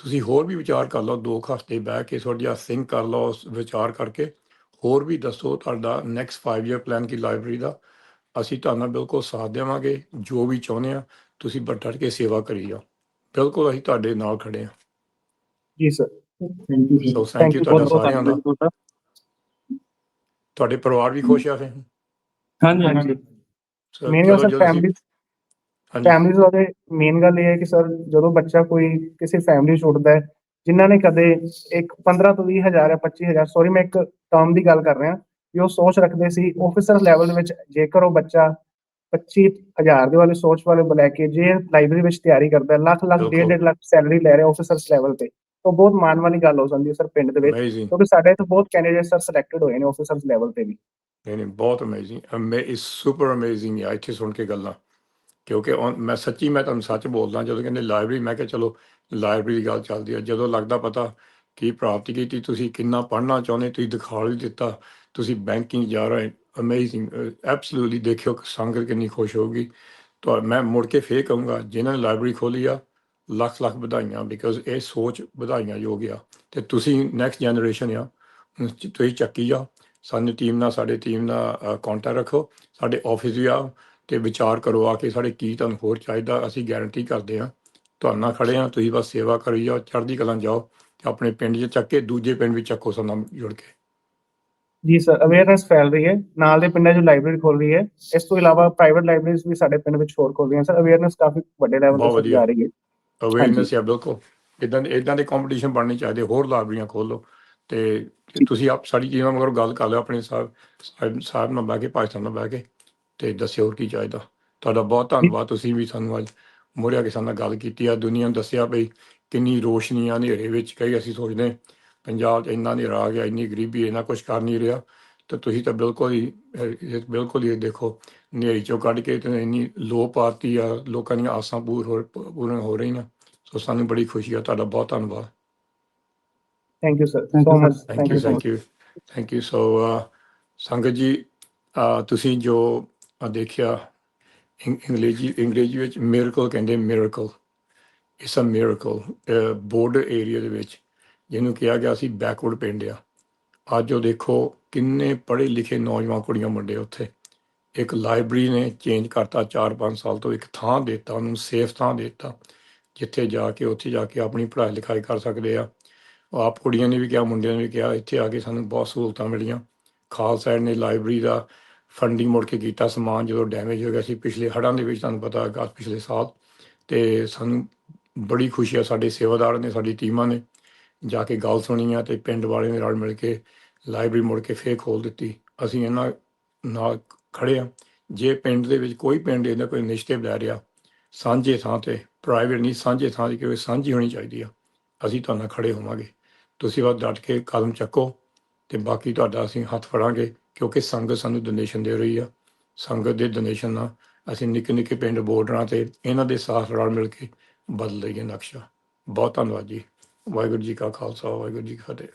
ਤੁਸੀਂ ਹੋਰ ਵੀ ਵਿਚਾਰ ਕਰ ਲਓ ਦੋ ਹਫ਼ਤੇ ਬਹਿ ਕੇ ਜਿਹਾ ਥਿੰਕ ਕਰ ਲਓ ਵਿਚਾਰ ਕਰਕੇ। ਹੋਰ ਵੀ ਦੱਸੋ ਤੁਹਾਡਾ ਨੈਕਸਟ 5 ਇਅਰ ਪਲਾਨ ਕੀ ਲਾਇਬ੍ਰੇਰੀ ਦਾ? ਅਸੀਂ ਤੁਹਾਨੂੰ ਬਿਲਕੁਲ ਸਾਥ ਦੇਵਾਂਗੇ ਜੋ ਵੀ ਚਾਹੁੰਦੇ ਆ ਤੁਸੀਂ ਬਟੜ ਕੇ ਸੇਵਾ ਕਰੀ ਜਾਓ। ਬਿਲਕੁਲ ਅਸੀਂ ਤੁਹਾਡੇ ਨਾਲ ਖੜੇ ਆ ਜੀ sir thank you so thank you ਤੁਹਾਡਾ ਸਾਰਿਆਂ ਦਾ। ਤੁਹਾਡੇ। ਪਰਿਵਾਰ ਵੀ ਖੁਸ਼ ਆ ਫਿਰ? ਹਾਂਜੀ ਹਾਂਜੀ। ਚਲੋ ਸਰ ਫੈਮਿਲੀ ਫੈਮਿਲੀਜ਼ ਵਾਲੇ ਮੇਨ ਗੱਲ ਇਹ ਹੈ ਕਿ ਸਰ ਜਦੋਂ ਬੱਚਾ ਕੋਈ ਕਿਸੇ ਫੈਮਿਲੀ ਉੱਠਦਾ ਹੈ ਜਿਨ੍ਹਾਂ ਨੇ ਕਦੇ ਇੱਕ 15 ਤੋਂ 20 ਹਜ਼ਾਰ ਜਾਂ 25 ਹਜ਼ਾਰ ਸੌਰੀ ਮੈਂ ਇੱਕ ਟਰਮ ਦੀ ਗੱਲ ਕਰ ਰਿਹਾ ਵੀ ਉਹ ਸੋਚ ਰੱਖਦੇ ਸੀ ਆਫੀਸਰ ਲੈਵਲ ਦੇ ਵਿੱਚ ਜੇਕਰ ਉਹ ਬੱਚਾ 25 ਹਜ਼ਾਰ ਦੇ ਵਾਲੇ ਸੋਚ ਵਾਲੇ ਬੁਲਾ ਕੇ ਜੇ ਲਾਇਬ੍ਰੇਰੀ ਵਿੱਚ ਤਿਆਰੀ ਕਰਦਾ ਹੈ, ਲੱਖ ਲੱਖ ਬਿਲਕੁਲ। ਡੇਢ ਡੇਢ ਲੱਖ ਸੈਲਰੀ ਲੈ ਰਿਹਾ ਆਫੀਸਰਸ ਲੈਵਲ ਤੇ ਤਾਂ ਬਹੁਤ ਮਾਣ ਵਾਲੀ ਗੱਲ ਹੋ ਜਾਂਦੀ ਹੈ ਸਰ ਪਿੰਡ ਦੇ ਵਿੱਚ ਕਿਉਂਕਿ ਸਾਡੇ ਇੱਥੇ ਬਹੁਤ ਕੈਂਡੀਡੇਟ ਸਰ ਸਿਲੈਕਟਡ ਹੋਏ ਨੇ ਆਫੀਸਰਸ ਲੈਵਲ ਤੇ ਵੀ। ਨਹੀਂ ਨਹੀਂ ਬਹੁਤ ਅਮੇਜ਼ਿੰਗ ਅਮੇ ਇਸ ਸੁਪਰ ਅਮੇਜ਼ਿੰਗ ਆ ਇੱਥੇ ਸੁਣ ਕੇ ਗੱਲਾਂ। ਕਿਉਂਕਿ on- ਮੈਂ ਸੱਚੀ ਮੈਂ ਤੁਹਾਨੂੰ ਸੱਚ ਬੋਲਦਾ, ਜਦੋਂ ਕਹਿੰਦੇ ਲਾਇਬ੍ਰੇਰੀ, ਮੈਂ ਕਿਹਾ ਚਲੋ ਲਾਇਬ੍ਰੇਰੀ ਦੀ ਗੱਲ ਚੱਲਦੀ ਆ, ਜਦੋਂ ਲੱਗਦਾ ਪਤਾ ਕੀ ਪ੍ਰਾਪਤੀ ਕੀਤੀ, ਤੁਸੀਂ ਕਿੰਨਾ ਪੜ੍ਹਨਾ ਚਾਹੁੰਦੇ, ਤੁਸੀਂ ਦਿਖਾ ਵੀ ਦਿੱਤਾ, ਤੁਸੀਂ ਬੈਂਕਿੰਗ ਜਾ ਰਹੇ ਅਮੇਜ਼ਿੰਗ ਐਬਸੋਲੂਟਲੀ ਦੇਖਿਓ ਸੰਗਤ ਕਿੰਨੀ ਖੁਸ਼ ਹੋਊਗੀ। ਤਾਂ ਮੈਂ ਮੁੜ ਕੇ ਫੇਰ ਕਹੂੰਗਾ, ਜਿਨ੍ਹਾਂ ਨੇ ਲਾਇਬ੍ਰੇਰੀ ਖੋਲੀ ਆ, ਲੱਖ ਲੱਖ ਵਧਾਈਆਂ ਬਿਕਾਜ਼ ਇਹ ਸੋਚ ਵਧਾਈਆਂ ਯੋਗ ਆ। ਤੇ ਤੁਸੀਂ ਨੈਕਸਟ ਜਨਰੇਸ਼ਨ ਆ ਤੁਸੀਂ ਚੱਕੀ ਆ ਸਾਨੂੰ ਟੀਮ ਨਾਲ, ਸਾਡੇ ਟੀਮ ਨਾਲ ਕੰਟੈਕਟ ਰੱਖੋ, ਸਾਡੇ ਆਫਿਸ ਵੀ ਆ ਤੇ ਵਿਚਾਰ ਕਰੋ ਆ ਕੇ ਸਾਡੇ ਕੀ ਤੁਹਾਨੂੰ ਹੋਰ ਚਾਹੀਦਾ ਅਸੀਂ ਗਾਰੰਟੀ ਕਰਦੇ ਆ ਤੁਹਾਨੂੰ ਨਾਲ ਖੜੇ ਆ ਤੁਸੀਂ ਬਸ ਸੇਵਾ ਕਰੀ ਜਾਓ ਚੜ੍ਹਦੀ ਕਲਾਂ ਜਾਓ ਤੇ ਆਪਣੇ ਪਿੰਡ 'ਚ ਚੱਕ ਕੇ ਦੂਜੇ ਪਿੰਡ ਵਿੱਚ ਚੱਕੋ ਸਾਨੂੰ ਜੁੜ ਕੇ। ਜੀ ਸਰ ਅਵੇਅਰਨੈਸ ਫੈਲ ਰਹੀ ਹੈ। ਨਾਲ ਦੇ ਪਿੰਡਾਂ 'ਚ ਲਾਇਬ੍ਰੇਰੀ ਖੋਲ ਰਹੀ ਹੈ। ਇਸ ਤੋਂ ਇਲਾਵਾ ਪ੍ਰਾਈਵੇਟ ਲਾਇਬ੍ਰੇਰੀਜ਼ ਵੀ ਸਾਡੇ ਪਿੰਡ ਵਿੱਚ ਹੋਰ ਖੋਲ ਰਹੀਆਂ। ਸਰ ਅਵੇਅਰਨੈਸ ਕਾਫੀ ਵੱਡੇ ਲੈਵਲ ਤੇ ਜਾ ਰਹੀ ਹੈ। ਅਵੇਅਰਨੈਸ ਹੈ ਬਿਲਕੁਲ। ਇਦਾਂ ਇਦਾਂ ਦੇ ਕੰਪੀਟੀਸ਼ਨ ਬਣਨੇ ਚਾਹੀਦੇ ਹੋਰ ਲਾਇਬ੍ਰੇਰੀਆਂ ਖੋਲੋ ਤੇ ਤੁਸੀਂ ਆਪ ਸਾਡੀ ਟੀਮ ਮਗਰ ਗੱਲ ਕਰ ਲਿਓ ਆਪਣੇ ਸਾਹਿਬ ਸਾਹਿਬ ਨਾਲ ਬਹਿ ਕੇ ਸਾਹਿਬ ਨਾਲ ਬਹਿ ਕੇ। ਤੇ ਦੱਸਿਓ ਹੋਰ ਕੀ ਚਾਹੀਦਾ। ਤੁਹਾਡਾ ਬਹੁਤ ਧੰਨਵਾਦ। ਤੁਸੀਂ ਵੀ ਸਾਨੂੰ ਅੱਜ ਮੋੜਿਆ ਕੇ ਨਾਲ ਗੱਲ ਕੀਤੀ। ਆ ਦੁਨੀਆ ਨੂੰ ਦੱਸਿਆ ਬਈ ਕਿੰਨੀ ਰੋਸ਼ਨੀ ਆ ਹਨੇਰੇ ਵਿੱਚ ਕਈ ਅਸੀਂ ਸੋਚਦੇ ਪੰਜਾਬ 'ਚ ਇੰਨਾ ਹਨੇਰਾ ਆ ਗਿਆ ਇੰਨੀ ਗਰੀਬੀ ਇੰਨਾ ਕੁਝ ਕਰ ਨਹੀਂ ਰਿਹਾ। ਤੇ ਤੁਸੀਂ ਤਾਂ ਬਿਲਕੁਲ ਹੀ ਇਹ ਬਿਲਕੁਲ ਹੀ ਦੇਖੋ ਹਨੇਰੀ ਚੋਂ ਕੱਢ ਕੇ ਤੇ ਇੰਨੀ ਲੋ ਪਾਰਟੀ ਆ ਲੋਕਾਂ ਦੀਆਂ ਆਸਾਂ ਪੂਰ ਹੋ ਪੂਰੀਆਂ ਹੋ ਰਹੀਆਂ। ਸੋ ਸਾਨੂੰ ਬੜੀ ਖੁਸ਼ੀ ਆ। ਤੁਹਾਡਾ ਬਹੁਤ ਧੰਨਵਾਦ। Thank you sir so. Much thank you thank you thank you so ਸੰਗਤ ਜੀ ਤੁਸੀਂ ਜੋ uh, ਦੇਖਿਆ ਇੰ- ਅੰਗਰੇਜ਼ੀ ਅੰਗਰੇਜ਼ੀ ਵਿੱਚ ਮਿਰਕਲ ਕਹਿੰਦੇ ਮਿਰਕਲ ਇਸ ਅ ਮਿਰਕਲ ਬਾਰਡਰ ਏਰੀਆ ਦੇ ਵਿੱਚ ਜਿਹਨੂੰ ਕਿਹਾ ਗਿਆ ਸੀ ਬੈਕਵਰਡ ਪਿੰਡ ਆ। ਅੱਜ ਉਹ ਦੇਖੋ ਕਿੰਨੇ ਪੜ੍ਹੇ ਲਿਖੇ ਨੌਜਵਾਨ ਕੁੜੀਆਂ ਮੁੰਡੇ ਉੱਥੇ। ਇੱਕ ਲਾਇਬ੍ਰੇਰੀ ਨੇ ਚੇਂਜ ਕਰਤਾ 4-5 ਸਾਲ ਤੋਂ ਇੱਕ ਥਾਂ ਦਿੱਤਾ ਉਹਨੂੰ ਸੇਫ ਥਾਂ ਦਿੱਤਾ ਜਿੱਥੇ ਜਾ ਕੇ ਉੱਥੇ ਜਾ ਕੇ ਆਪਣੀ ਪੜ੍ਹਾਈ ਲਿਖਾਈ ਕਰ ਸਕਦੇ ਆ। ਆਪ ਕੁੜੀਆਂ ਨੇ ਵੀ ਕਿਹਾ ਮੁੰਡਿਆਂ ਨੇ ਵੀ ਕਿਹਾ ਇੱਥੇ ਆ ਕੇ ਸਾਨੂੰ ਬਹੁਤ ਸਹੂਲਤਾਂ ਮਿਲੀਆਂ। ਖਾਲਸਾ ਨੇ ਲਾਇਬ੍ਰੇਰੀ ਦਾ ਫੰਡਿੰਗ ਮੁੜ ਕੇ ਕੀਤਾ ਸਮਾਨ ਜਦੋਂ ਡੈਮੇਜ ਹੋ ਗਿਆ ਸੀ, ਪਿਛਲੇ ਹੜ੍ਹਾਂ ਦੇ ਵਿੱਚ ਤੁਹਾਨੂੰ ਪਤਾ ਹੈਗਾ, ਪਿਛਲੇ ਸਾਲ। ਤੇ ਸਾਨੂੰ ਬੜੀ ਖੁਸ਼ੀ ਆ, ਸਾਡੇ ਸੇਵਾਦਾਰ ਨੇ, ਸਾਡੀ ਟੀਮਾਂ ਨੇ ਜਾ ਕੇ ਗੱਲ ਸੁਣੀ ਆ ਤੇ ਪਿੰਡ ਵਾਲਿਆਂ ਨੇ ਰਲ ਮਿਲ ਕੇ ਲਾਇਬ੍ਰੇਰੀ ਮੁੜ ਕੇ ਫੇਰ ਖੋਲ ਦਿੱਤੀ। ਅਸੀਂ ਇਹਨਾਂ ਨਾਲ ਖੜੇ ਆ। ਜੇ ਪਿੰਡ ਦੇ ਵਿੱਚ ਕੋਈ ਪਿੰਡ ਇਹਦਾ ਕੋਈ ਇਨੀਸ਼ੀਏਟਿਵ ਲੈ ਰਿਹਾ, ਸਾਂਝੇ ਥਾਂ ਤੇ ਪ੍ਰਾਈਵੇਟ ਨਹੀਂ, ਸਾਂਝੇ ਥਾਂ 'ਤੇ ਕਿਉਂਕਿ ਸਾਂਝੀ ਹੋਣੀ ਚਾਹੀਦੀ ਆ, ਅਸੀਂ ਤੁਹਾਡੇ ਨਾਲ ਖੜੇ ਹੋਵਾਂਗੇ। ਤੁਸੀਂ ਬਸ ਡਟ ਕੇ ਕਦਮ ਚੱਕੋ ਤੇ ਬਾਕੀ ਤੁਹਾਡਾ ਅਸੀਂ ਹੱਥ ਫੜਾਂਗੇ। ਕਿਉਂਕਿ ਸੰਗਤ ਸਾਨੂੰ ਡੋਨੇਸ਼ਨ ਦੇ ਰਹੀ ਆ। ਸੰਗਤ ਦੇ ਡੋਨੇਸ਼ਨ ਨਾਲ ਅਸੀਂ ਨਿੱਕੇ ਨਿੱਕੇ ਪਿੰਡ ਬੋਰਡਰਾਂ ਤੇ ਇਹਨਾਂ ਦੇ ਸਾਥ ਰਲ ਮਿਲ ਕੇ ਬਦਲ ਲਈਏ ਨਕਸ਼ਾ। ਬਹੁਤ ਧੰਨਵਾਦ ਜੀ। ਵਾਹਿਗੁਰੂ ਜੀ ਕਾ ਖਾਲਸਾ, ਵਾਹਿਗੁਰੂ ਜੀ ਕੀ ਫਤਿਹ।